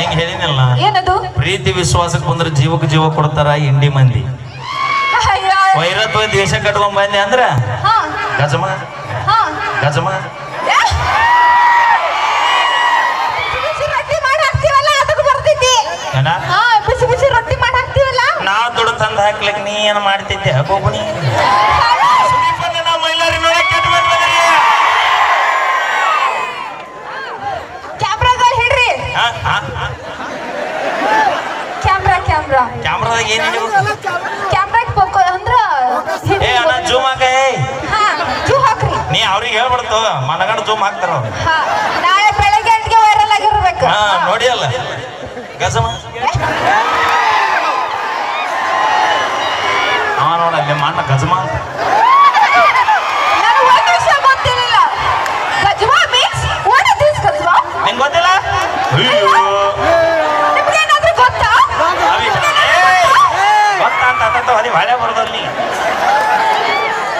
ಹಿಂಗ್ ಹೇಳಿನಲ್ಲ ಏನದು? ಪ್ರೀತಿ ವಿಶ್ವಾಸಕ್ಕೆ ಬಂದ್ರೆ ಜೀವಕ್ಕೆ ಜೀವ ಕೊಡ್ತಾರ ಇಂಡಿ ಮಂದಿ. ವೈರತ್ವ ದೇಶ ಕಟ್ಕೊಂಡ್ ಬಂದೆ ಅಂದ್ರ? ಗಜಮ. ಗಜಮ. ನಾ ದುಡ್ಡು ತಂದು ಹಾಕ್ಲಿಕ್ ನೀ ಏನ್ ಮಾಡ್ತಿದ್ದೆ? ಗೋಪುಣಿ ಕ್ಯಾಮ್ರಾ. ಏನು ಕ್ಯಾಮ್ರಾದಾಗ ಅಂದ್ರೆ ಹಿಡಿವು? ಪೋಕೋ ಅಂದ್ರ ಏ ಅಣ್ಣ ಜೂಮ್ ಹಾಕ ಏ. ಹಾ ಜೂ ಹಾಕ್ರಿ. ನೀ ಅವ್ರಿಗೆ ಹೇಳ್ಬಿಡ್ತು ಮನಗಂಡ ಜೂಮ್ ಹಾಕ್ತಾರ ಅವ್ರು. ಹಾ ನಾಳೆ ಬೆಳಗ್ಗೆ ಅಂಟಿಗೆ ವೈರಲ್ ಆಗಿರ್ಬೇಕು. ಹಾ ನೋಡಿ ಅಲ್ಲ ಗಜಮ ಅವ ನೋಡ ನಿಮ್ಮ ಮಣ್ಣ ಗಜಮಾ ಅಂತ ನನಗೆ ಒಂದು ವಿಷಯ ಗೊತ್ತಿರಲಿಲ್ಲ ಗಜ್ವಾ ಮೀನ್ಸ್ ವಾಟ್ ಇಸ್ ದಿಸ್ ಗಜ್ವಾ ನಿಂಗ್ ಗೊತ್ತಿಲ್ಲ ಅಯ್ಯೋ ನಿಮ್ಗೇನಾದ್ರೂ ಗೊತ್ತಾ ಅವಿ ಏ, ಗೊತ್ತಾ ಅಂತ ಅಂತ ಹದಿ ಹೊಳೆ ಬರ್ದಲ್ಲಿ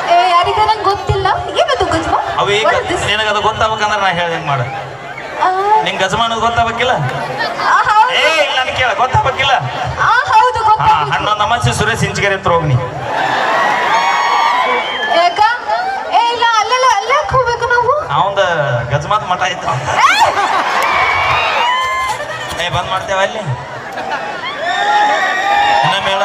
ಏ ಯಾರಿಗ ನಂಗೆ ಗೊತ್ತಿಲ್ಲ ಏನದು ಗಜ್ವಾ ಅವು ಈಗ What is this? ನಿನಗದು ಗೊತ್ತಾಗ್ಬೇಕಂದ್ರೆ ನಾ ಹೇಳ್ದಂಗೆ ಮಾಡು ಆ, ನಿಂಗ್ ಗಜಮ ಅನ್ನೋದು ಗೊತ್ತಾಗ್ಬೇಕಿಲ್ಲ ಏ ನನ್ ಕೇಳ ಗೊತ್ತಾಗ್ಬೇಕಿಲ್ಲ? ಹಾ ಹನ್ನೊಂದು ಅಮಾಸಿ ಸುರೇಶ್ ಇಂಚಿಗೆರೆ ಹತ್ರ ಹೋಗ್ನಿ ಯಾಕ? ಏ ಇಲ್ಲ ಅಲ್ಲೆಲ್ಲ ಅಲ್ಲೇ ಹೋಗ್ಬೇಕು ನಾವು? ಅವಂದ ಗಜಮಾದ ಮಠ ಇತ್ತು ಏ! ಬಂದ್ ಮಾಡ್ತೇವ ಅಲ್ಲಿ? ಇನ್ನೊಮ್ಮೆ ಹೇಳ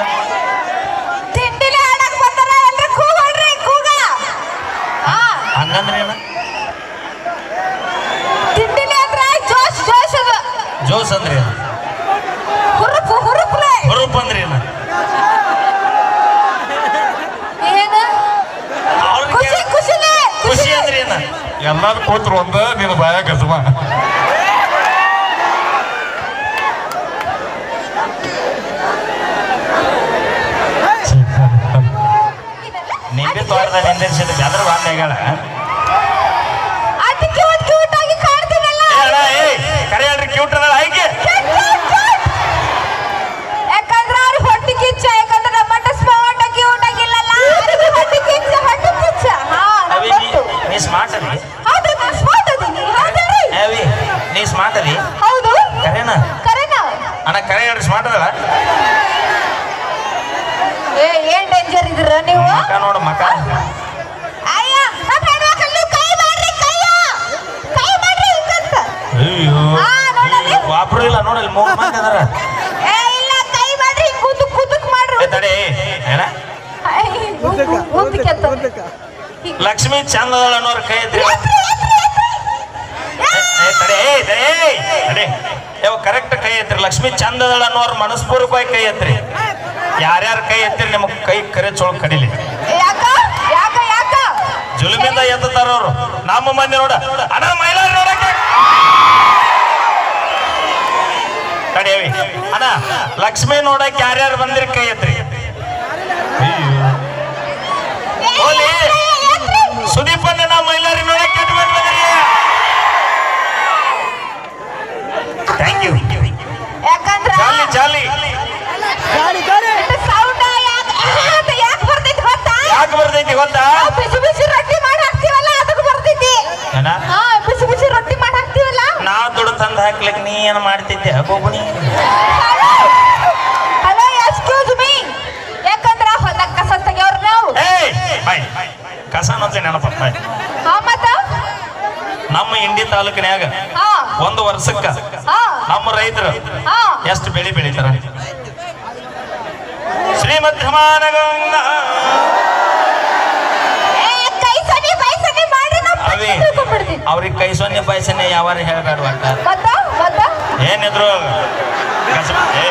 ಹಂಗಂದ್ರೆ ಏನ ತಿಂಡಿಲಿ ಅಂದ್ರೆ ಜೋಶ್ ಜೋಶ್ ಅದು ಜೋಸ್ ಅಂದ್ರೆ ಹುರುಪು ಅಂದ್ರೆ ಏನು? ಖುಷಿ ಅಂದ್ರೆ ಏನ? ಎಲ್ಲಾರು ಕೂತ್ರು ಒಂದ ನಿನ್ನ ಬಾಯ ಗಜಮ ನಿಂಬೆ ತೋಟದಲ್ಲಿ ನಿಂದಿರ್ಸಿದ ಬೆದ್ರ ಬಾಂಧ ನೀ ಸ್ಮಾರ್ಟ್ ಅದಿ ಹೌದು ನಾನು ಸ್ಮಾರ್ಟ್ ಅದೀನಿ ಹೌದ್ರಿ ಏ ನೀ ಸ್ಮಾರ್ಟ್ ಅದಿ? ಹೌದು ಕರೆನ? ಕರೆನಾ ಅಣ್ಣ ಕರೆ ಹೇಳ್ರಿ ಸ್ಮಾರ್ಟ್ ಅದಲ್ಲ? ಏ ಏನ್ ಡೇಂಜರ್ ಇದ್ರ ನೀವು? ಮಕ ನೋಡು ಮಕ. ಅಯ್ಯ ನಮ್ಮ ಹೆಣ್ಮಕ್ಳು ಕೈ ಮಾಡ್ರಿ ಕೈಯ. ಕೈ ಮಾಡ್ರಿ ಹಿಂಗಂತ. ಅಯ್ಯೋ. ಒಬ್ರು ಇಲ್ಲ ನೋಡಲ್ಲಿ ಮೂರು ಮಂದಿ ಅದಾರ. ಏ ಇಲ್ಲ ಕೈ ಮಾಡ್ರಿ ಕುದುಕ್ ಮಾಡ್ರಿ. ತಡಿ ಏನ? ಮುಂದಕ್ಕೆ ಎತ್ತ. ಲಕ್ಷ್ಮಿ ಚಂದದಳ ಅನ್ನೋರ್ ಕೈ ಎತ್ರಿ, ಎತ್ರಿ, ಎತ್ರಿ. ಯಾವ ಕರೆಕ್ಟ್ ಕೈ ಐತ್ರಿ ಲಕ್ಷ್ಮಿ ಚಂದದಳ ಅನ್ನೋರ್ ಮನಸ್ಪೂರ್ವಕವಾಗಿ ಕೈ ಐತ್ರಿ ಯಾರ್ಯಾರ ಕೈ ಎತ್ತಿರಿ ನಿಮಗ್ ಕೈ ಕರೆ ಚೋಳ ಕಡಿಲಿ ಜುಲುಮಿಂದ ಎತ್ತಾರ ಅವ್ರು ನಮ್ಮ ಮಂದಿ ನೋಡ ಅಣ್ಣ ಮೈಲಾರ ನೋಡಕ್ಕೆ ಅಣ್ಣ ಲಕ್ಷ್ಮಿ ನೋಡಕ್ ಯಾರ್ಯಾರು ಬಂದಿರಿ ಕೈ ಎತ್ರಿ ಹೋಲಿ. ಸುದೀಪನ್ನ ನಾವು ಮೈಲಾರಿ ನೋಡಕ್ಕೆ ಥ್ಯಾಂಕ್ ಯು ಯಾಕಂದ್ರೆ ಚಾಲಿ ಚಾಲಿ ಸೌಂಡ್ ಯಾಕೆ ಬರ್ತೈತಿ ಗೊತ್ತಾ? ಯಾಕೆ ಬರ್ತೈತಿ ಗೊತ್ತಾ? ನಾವು ಬಿಸಿ ಬಿಸಿ ರೊಟ್ಟಿ ಮಾಡಿ ಹಾಕ್ತೀವಲ್ಲ ಅದಕ್ಕೆ ಬರ್ತೈತಿ ಹಾ ಬಿಸಿ ಬಿಸಿ ರೊಟ್ಟಿ ಮಾಡಿ ಹಾಕ್ತೀವಲ್ಲ? ನಾ ದುಡ್ಡು ತಂದು ಹಾಕ್ಲಿಕ್ಕೆ ನೀ ಏನ್ ಮಾಡ್ತಿದ್ದೆ? ಗೋಗುಣಿ ಹಲೋ ಎಕ್ಸ್ಕ್ಯೂಸ್ ಮೀ ಯಾಕಂದ್ರ ಹೊಲಕ್ ಕಸ ತೆಗಿಯೋರ್ ನಾವು ಏಯ್ ಬಾಯ್ ಕಸ ಅಂತ ನೆನಪ. ಹಾ. ಮತ್ತ? ನಮ್ಮ ಇಂಡಿ ತಾಲೂಕಿನ್ಯಾಗ ಒಂದು ವರ್ಷಕ್ಕ ನಮ್ಮ ರೈತರು ಎಷ್ಟು ಬೆಳೆ ಬೆಳಿತಾರ? ತಿಳ್ಕೊಂಡ್ಬಿಡ್ತೀವಿ ಅವ್ರಿಗೆ ಕೈ ಸೊನ್ನೆ ಪಾಯ್ಸನೆ ಯಾವಾರ ಹೇಳ್ಬೇಡ ಏನಿದ್ರು ಕಸ- ಏ,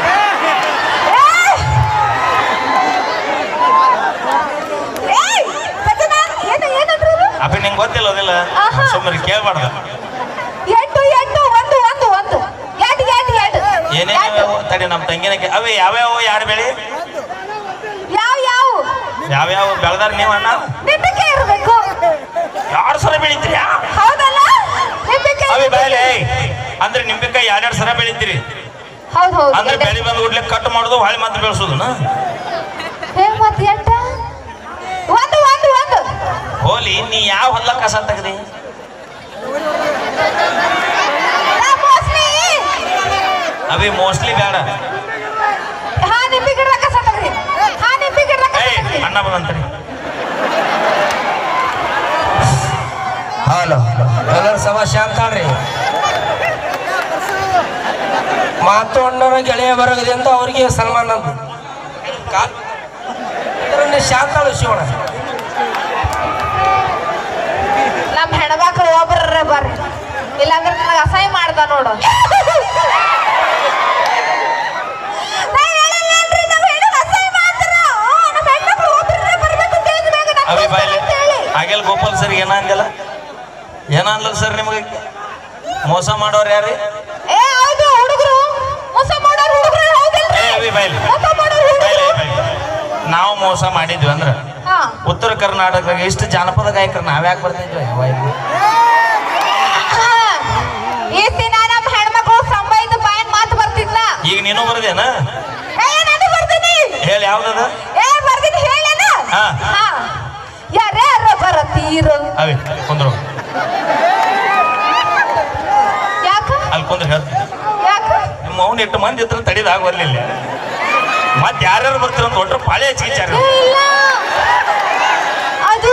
ಏಯ್ ಸಜನಾ ಏನು ಏನಂದ್ರು ಗೊತ್ತಿಲ್ಲ ನಿಂಗೆ ಗೊತ್ತಿಲ್ಲೋದಿಲ್ಲ ಆಹಾ. ಸುಮ್ಮನೆ ಕೇಳ್ಬಾರ್ದು. ಎಂಟು ಎಂಟು ಒಂದು ಒಂದು ಒಂದು. ಎಂಟು ಎಂಟು ಎಂಟು. ಏನೇನು ತಡಿ ನಮ್ಮ ತಂಗಿನ ಕೇ- ಅವೆ ಯಾವ್ಯಾವ ಯಾರು ಬೆಳಿ? ಯಾವ ಯಾವ? ಯಾವ್ಯಾವ ಬೆಳೆದಾರ ನೀವು ಅಣ್ಣ? ನಿಂಬಿಕೆ ಇರಬೇಕು. ಯಾರು ಸಲ ಬೆಳಿತೀರಿ? ಹೌದಲ್ಲ? ನಿಂಬಿಕೆ ಅವೇ ಬೆಳೆ ಅಂದ್ರೆ ನಿಂಬೆಕಾಯಿ ಎರಡೆರಡು ಸಲ ಬೆಳಿತೀರಿ? ಹೌದು ಹೌದು. ಅಂದ್ರೆ ಬೆಳೆ ಬಂದ್ ಕೂಡ್ಲೆ ಕಟ್ ಮಾಡೋದು ಹೊಳೆ ಮಾತ್ರ ಬೆಳೆಸೋದನ್ನ ಹೇ ಮತ್ತೆ ಎಂಟ ಒಂದು ಒಂದು ಒಂದು ಹೋಲಿ ನೀ ಯಾವ ಹೊಲ ಕಸ ತೆಗ್ದಿ? ಅವಿ ಮೋಸ್ಟ್ಲಿ ಬೇಡ ಅಣ್ಣ ಬಂದ್ರಿ ಹಲೋ ಎಲ್ಲರ ಸಭಾ ಶಾಂತ ಮಾತು ಅಣ್ಣರ ಗೆಳೆಯ ಬರಗದೆ ಅವ್ರಿಗೆ ಅವರಿಗೆ ಸನ್ಮಾನ ಅಂತ ಶಾಂತಾಳು ಶಿವಣ ನಮ್ಮ ಒಬ್ಬರ ಬರ್ರಿ ಇಲ್ಲಾಂದ್ರೆ ನನಗೆ ಅಸಹ್ಯ ಮಾಡ್ದ ನೋಡು. ಅವಿ ಬಾಯ್ಲೆ ಹಾಗೆಲ್ಲ ಗೋಪಾಲ್ ಸರ್ ಏನ ಅಂದಿಲ್ಲ ಏನ ಅನ್ಲಲ್ಲ ಸರ್ ನಿಮಗೆ? ಮೋಸ ಮಾಡೋರು ಯಾರು? ನಾವು ಮೋಸ ಮಾಡಿದ್ವಿ ಅಂದ್ರೆ ಉತ್ತರ ಕರ್ನಾಟಕದಾಗ ಇಷ್ಟು ಜಾನಪದ ಗಾಯಕರು ನಾವ್ಯಾಕೆ ಬರ್ತಿದ್ವಿ? ನೀನು ಬರ್ದೇನ? ಹೇಳಿ ಯಾವ್ದದ? ಹಾ. ಹಾ. ಯಾರ್ಯಾರ ಬರತೀರು ಅವಿ ಕುಂದ್ರು. ಯಾಕ? ಅಲ್ಲಿ ಕುಂದ್ರು ಹೇಳ್ತೀನಿ ಯಾಕ? ನಿಮ್ಮ ಅವ್ನ ಎಷ್ಟು ಮಂದಿ ಇದ್ರೆ ತಡಿದಾಗ ಬರ್ಲಿಲ್ಲ. ಮತ್ತೆ ಯಾರ್ಯಾರು ಬರ್ತೀರ ಅಂತ ಹೊಟ್ಟರು ಪಾಳೆ ಏ, ಅದು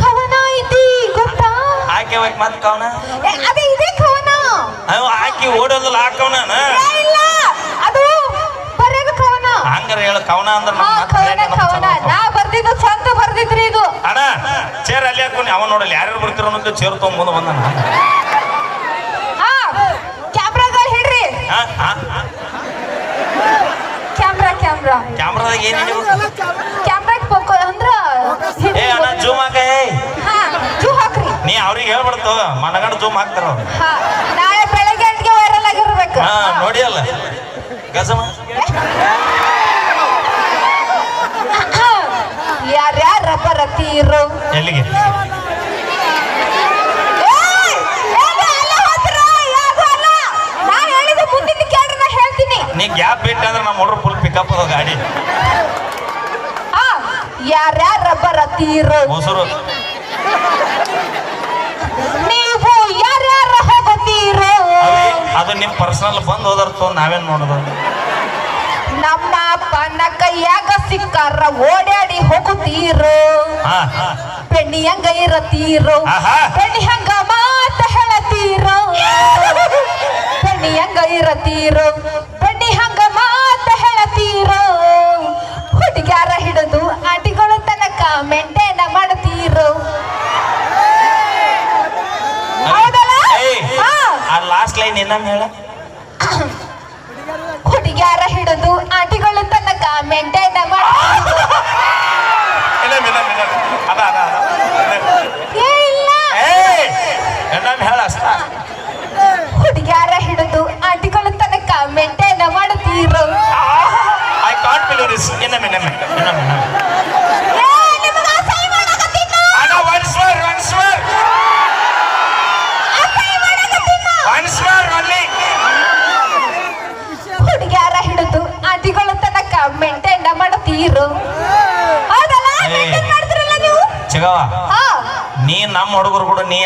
ಕವನ ಐತಿ ಗೊತ್ತಾ? ಆಕೆ ಮತ್ತೆ ಕವನ? ಅದೇ ಇದೇ ಕವನ. ಆಕಿ ಓಡೋದಲ್ಲ ಹಾಕವನ ಏ, ಇಲ್ಲ ಅದು ಬರೆಯೋದು ಕವನ ಹಂಗಾರ ಹೇಳ ಕವನ ಅಂದ್ರೆ ನಮ್ಮ ಕವನ ಕವನ. ನಾ ಬರ್ದಿದ್ದು ಸ್ವಂತ ಬರ್ದಿದ್ರಿ ಇದು. ಅಣ್ಣ ಚೇರ್ ಅಲ್ಲಿ ಹಾಕೊಂಡು ಅವ ನೋಡಲ್ಲ ಯಾರ್ಯಾರು ಬರ್ತಿರೋ ಅನ್ನೋದು ಚೇರ್ ತೊಗೊಂಡ್ ಮುಂದೆ ಬಂದನ ಹಾ ಕ್ಯಾಮ್ರಾಗಳು ಹಿಡ್ರಿ ಕ್ಯಾಮ್ರಾ ಕ್ಯಾಮ್ರಾ. ಕ್ಯಾಮ್ರಾದಾಗ ಏನ್ ಪೊಕ್ಕ ಅಂದ್ರ ಏ ಅಣ್ಣ ಜೂಮ್ ಹಾಕ. ಏ ಹಾ ಜೂ ಹಾಕ್ರಿ. ನೀ ಅವ್ರಿಗೆ ಹೇಳ್ಬಿಡ್ತು ಮನಗಂಡು ಜೂಮ್ ಹಾಕ್ತಾರ ಅವ್ರು. ನಾಳೆ ಬೆಳಗ್ಗೆ ವೈರಲ್ ಆಗಿರ್ಬೇಕು. ಹಾ ನೋಡಿ ಅಲ್ಲ ಗಜಮ ಯಾರ್ಯಾರ ಬರತೀರು ಎಲ್ಲಿಗೆ. ನಾ ಗ್ಯಾಪ್ ಬಿಟ್ಟು ಅಂದ್ರೆ ನಮ್ಮ ಹುಡುಗರು ಫುಲ್ ಪಿಕಪ್ ಅದ ಗಾಡಿ. ಯಾರ್ಯಾರ ರಬ್ಬರ್ ಹೊಸರು ನೀವು ಯಾರ್ಯಾರ ಅದು ನಿಮ್ ಪರ್ಸನಲ್ ಬಂದ್ ಹೋದರ್ತು ನಾವೇನ್ ಮಾಡೋದು? ನಮ್ಮ ಕೈಯಾಗ ಸಿಕ್ಕಾರ ಓಡಾಡಿ ಹೋಗುತ್ತೀರೋ? ಪೆಣ್ಣಿ ಹಂಗ ಇರತೀರು ಪೆಣ್ಣಿ ಹಂಗ ಮಾತ ಹೇಳತೀರು ಪೆಣ್ಣಿ ಹಂಗ ಇರತೀರು ಪೆಣ್ಣಿ ಹಂಗ ಮಾತ ಹೇಳತೀರು ಹುಡುಗ್ಯಾರ ಹಿಡಿದು ಆಟಿಗಳು ತನಕ ಮೆಂಟೇನ ಮಾಡ್ತೀರು? ಲಾಸ್ಟ್ ಲೈನ್ ಇನ್ನೊಮ್ಮೆ ಹೇಳ? ಹುಡುಗ್ಯಾರ ಹಿಡಿದು ಆಟಿಗಳು ತನಕ ಹೇಳ ಅಷ್ಟ ಹುಡುಗ್ಯಾರ ಹಿಡಿದು ಆಟಿಗಳು ತನಕ ಮೆಂಟೇನ ಮಾಡುತ್ತೀರೋ ಐ ಕಾಂಟ್ ಬಿಲೀವ್ ದಿಸ್ ಏನ ಇನ್ನೊಮ್ಮೆ ಇನ್ನೊಮ್ಮೆ ಇನ್ನೊಮ್ಮೆ. ಕೊಡ್ತೀವಿ ಕೂಡ ನೀ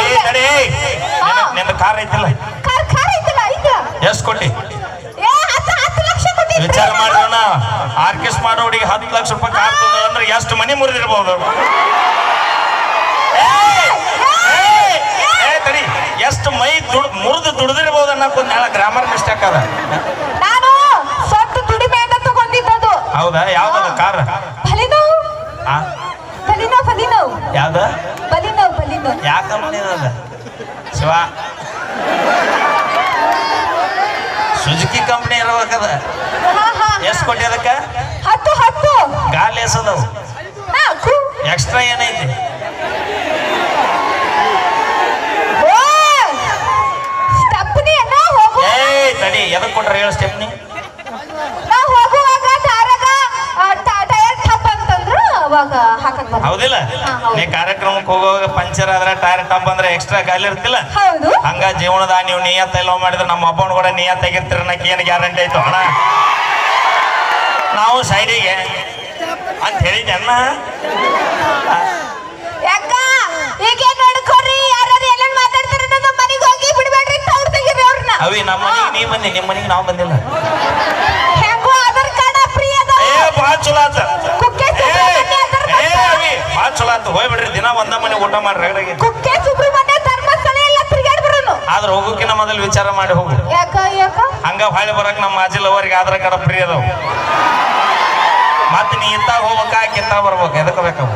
ಏಯ್ ತಡಿ. ಹಾ. ನಿನ್ನ ಕಾರ್ ಐತಿಲ್ಲ? ಎಷ್ಟು ಕೊಟ್ಟಿ? ವಿಚಾರ ಮಾಡೋಣ ಆರ್ಕೆಸ್ಟ್ ಮಾಡೋ ಹುಡುಗಿ ಹತ್ತು ಲಕ್ಷ ರೂಪಾಯಿ ಕಾರ್ ಅಂದ್ರೆ ಎಷ್ಟು ಮನೆ ಮುರಿದಿರ್ಬೋದು? ದುಡ್ದಿರ್ಬೋದು ಅನ್ನಕ್ಕೊಂದು ನಾಳೆ ಗ್ರಾಮರ್ ಮಿಸ್ಟೇಕ್ ಅದ. ನಾನು ಸ್ವಂತ ಅಂತ ತಗೊಂಡಿದ್ದದು ಹೌದಾ? ಯಾವ್ದದ? ಕಾರ್? ಬಲಿನೋ? ಆ? Baleno Baleno? ಯಾವ್ದ? ಬಲಿನೋ ಶಿವ. ಸುಜುಕಿ ಕಂಪ್ನಿ ಇರ್ಬೇಕದ ಎಷ್ಟು ಕೊಟ್ಟಿ ಅದಕ್ಕೆ? ಹತ್ತು ಹತ್ತು. ಗಾಲಿ ಎಸದವು ಎಕ್ಸ್ಟ್ರಾ ಏನೈತಿ ಓ ಸ್ಟಪ್ನಿ ನಾ ಹೋಗು ಏಯ್ ತಡಿ ಎದಕ್ ಕೊಟ್ರ ಹೇಳು ಸ್ಟೆಪ್ನಿ ನಾ ಹೋಗುವಾಗ ದಾರಾಗ ಟೈರ್ ಟಪ್ ಅಂತಂದ್ರು ಅವಾಗ ಹಾಕಕ್ ಬರ್ತದೆ ಹೌದಿಲ್ಲ. ನೀ ಕಾರ್ಯಕ್ರಮಕ್ಕೆ ಹೋಗುವಾಗ ಪಂಚರ್ ಆದ್ರೆ ಟೈರ್ ಟಂಪ್ ಅಂದ್ರೆ ಎಕ್ಸ್ಟ್ರಾ ಗಾಲಿ ಇರ್ತಿಲ್ಲ ಹೌದು. ಹಂಗ ಜೀವನದ ನೀವು ನಿಯತ್ತ ಎಲ್ಲ ಮಾಡಿದ್ರೆ ನಮ್ಮ ಅಪ್ಪನ ಕೂಡ ನಿಯತ್ತಾಗಿರ್ತೀರ ಅನ್ನಕ್ಕೆ ಏನು ಗ್ಯಾರಂಟಿ ಆಯ್ತು? ಅಣ್ಣ ನಾವು ಸೈಡಿಗೆ ಅಂತ ಹೇಳಿದ್ದೆ ಅಣ್ಣ ಯಾಕ ಈಗ ನೋಡ್ಕೊರಿ ಯಾರು ಎಲ್ಲ ಮಾತಾಡ್ತಾರೆ ನಮ್ಮ ಮನೆಗೆ ಹೋಗಿ ಬಿಡ್ಬೇಡ್ರಿ ತವ್ರು ತೆಗೀರಿ ಅವ್ರನ್ನ ಅವಿ ನಮ್ಮ ಮನೆಗೆ ನೀ ಬಂದಿ ನಿಮ್ಮ ಮನೆಗೆ ನಾವು ಬಂದಿಲ್ಲ. ಹೆಂಗೋ ಏ ಚಲೋ ಆತ. ಕುಕ್ಕೆ ಏ ಸುಬ್ರಹ್ಮಣ್ಯ ಅದಾರ ಏ ಅವಿ ಭಾಳ ಚಲೋ ಆತ. ಹೋಗ್ಬಿಡ್ರಿ ದಿನ ಒಂದ ಮನೆ ಊಟ ಮಾಡ್ರಿ ರಗಡಗೆ. ಕುಕ್ಕೆ ಸುಬ್ರಹ್ಮಣ್ಯ ಧರ್ಮಸ್ಥಳ ಎಲ್ಲ ತಿರ್ಗಾಡ್ ಬರೋನು ಆದ್ರೆ ಹೋಗೋಕಿನ ಮೊದಲು ವಿಚಾರ ಮಾಡಿ ಹೋಗು. ಯಾಕ ಯಾಕ? ಹಂಗ ಹೊಳೆ ಬರಕ್ ನಮ್ಮ ಮಾಜಿ ಲವರಿಗೆ ಆದ್ರ ಕಡ ಪ್ರಿಯದವು ಅದಾವ. ಮತ್ತೆ ನೀ ಇತ್ತಾಗ ಹೋಗ್ಬೇಕಾ ಕಿತ್ತ ಬರ್ಬೇಕು ಎದಕ್ಕೆ ಬೇಕಾವು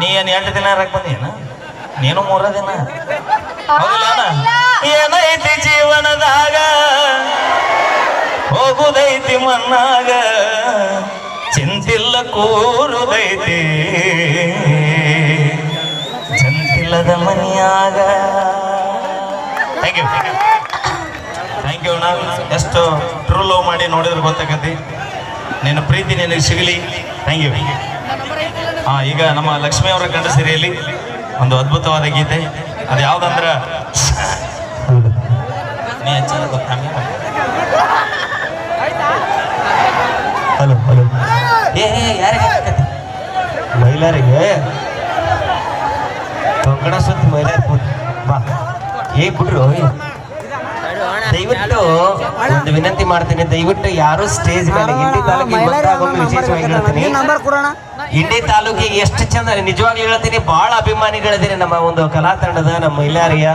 ನೀ ಏನ್ ಎಂಟು ದಿನ ಇರಕ್ ಬಂದೇನ ನೀನು ಮೂರ ದಿನ. ಏನೈತಿ ಜೀವನದಾಗ? ಹೋಗುದೈತಿ ಮನ್ನಾಗ ಚಿಂತಿಲ್ಲ ಕೂರುದೈತಿ. ಚಂತಿಲ್ಲದ ಮನಿಯಾಗ. ಥ್ಯಾಂಕ್ ಯು ಥ್ಯಾಂಕ್ ಯು ಅಣ್ಣ. ಎಷ್ಟು ಟ್ರೂ ಲವ್ ಮಾಡಿ ನೋಡಿದ್ರೆ ಗೊತ್ತಾಗತಿ ನಿನ್ನ ಪ್ರೀತಿ ನಿನಗೆ ಸಿಗಲಿ. ಥ್ಯಾಂಕ್ ಯು ಹಾ ಈಗ ನಮ್ಮ ಲಕ್ಷ್ಮಿ ಅವರ ಕಂಡ ಸೀರೆಯಲ್ಲಿ ಒಂದು ಅದ್ಭುತವಾದ ಗೀತೆ. ಅದು ಯಾವ್ದಂದ್ರ? ನೀ ಹಲೋ ಹಲೋ. ಏ ಯಾರಿಗೆ ಮಹಿಳೆಯರಿಗೆ? ಕೊಂಕಣ ಸುತ್ತ ಮಹಿಳೆಯರು ಬಾ. ಏ ಬಿಡ್ರು ದಯವಿಟ್ಟು ಒಂದು ವಿನಂತಿ ಮಾಡ್ತೀನಿ. ದಯವಿಟ್ಟು ಯಾರು ಸ್ಟೇಜ್ ಮೇಲೆ ಇಂಡಿ ತಾಲೂಕಿಗೆ ಬಂದಾಗ ವಿಶೇಷವಾಗಿ ಹೇಳ್ತೀನಿ. ನಂಬರ್ ಕೊಡೋಣ. ಇಂಡಿ ತಾಲೂಕಿಗೆ ಎಷ್ಟು ಚಂದ ನಿಜವಾಗ್ಲೂ ಹೇಳ್ತೀನಿ, ಬಹಳ ಅಭಿಮಾನಿಗಳಿದ್ದೀರಿ ನಮ್ಮ ಒಂದು ಕಲಾ ತಂಡದ ನಮ್ಮ ಮಹಿಳೆಯರಿಯ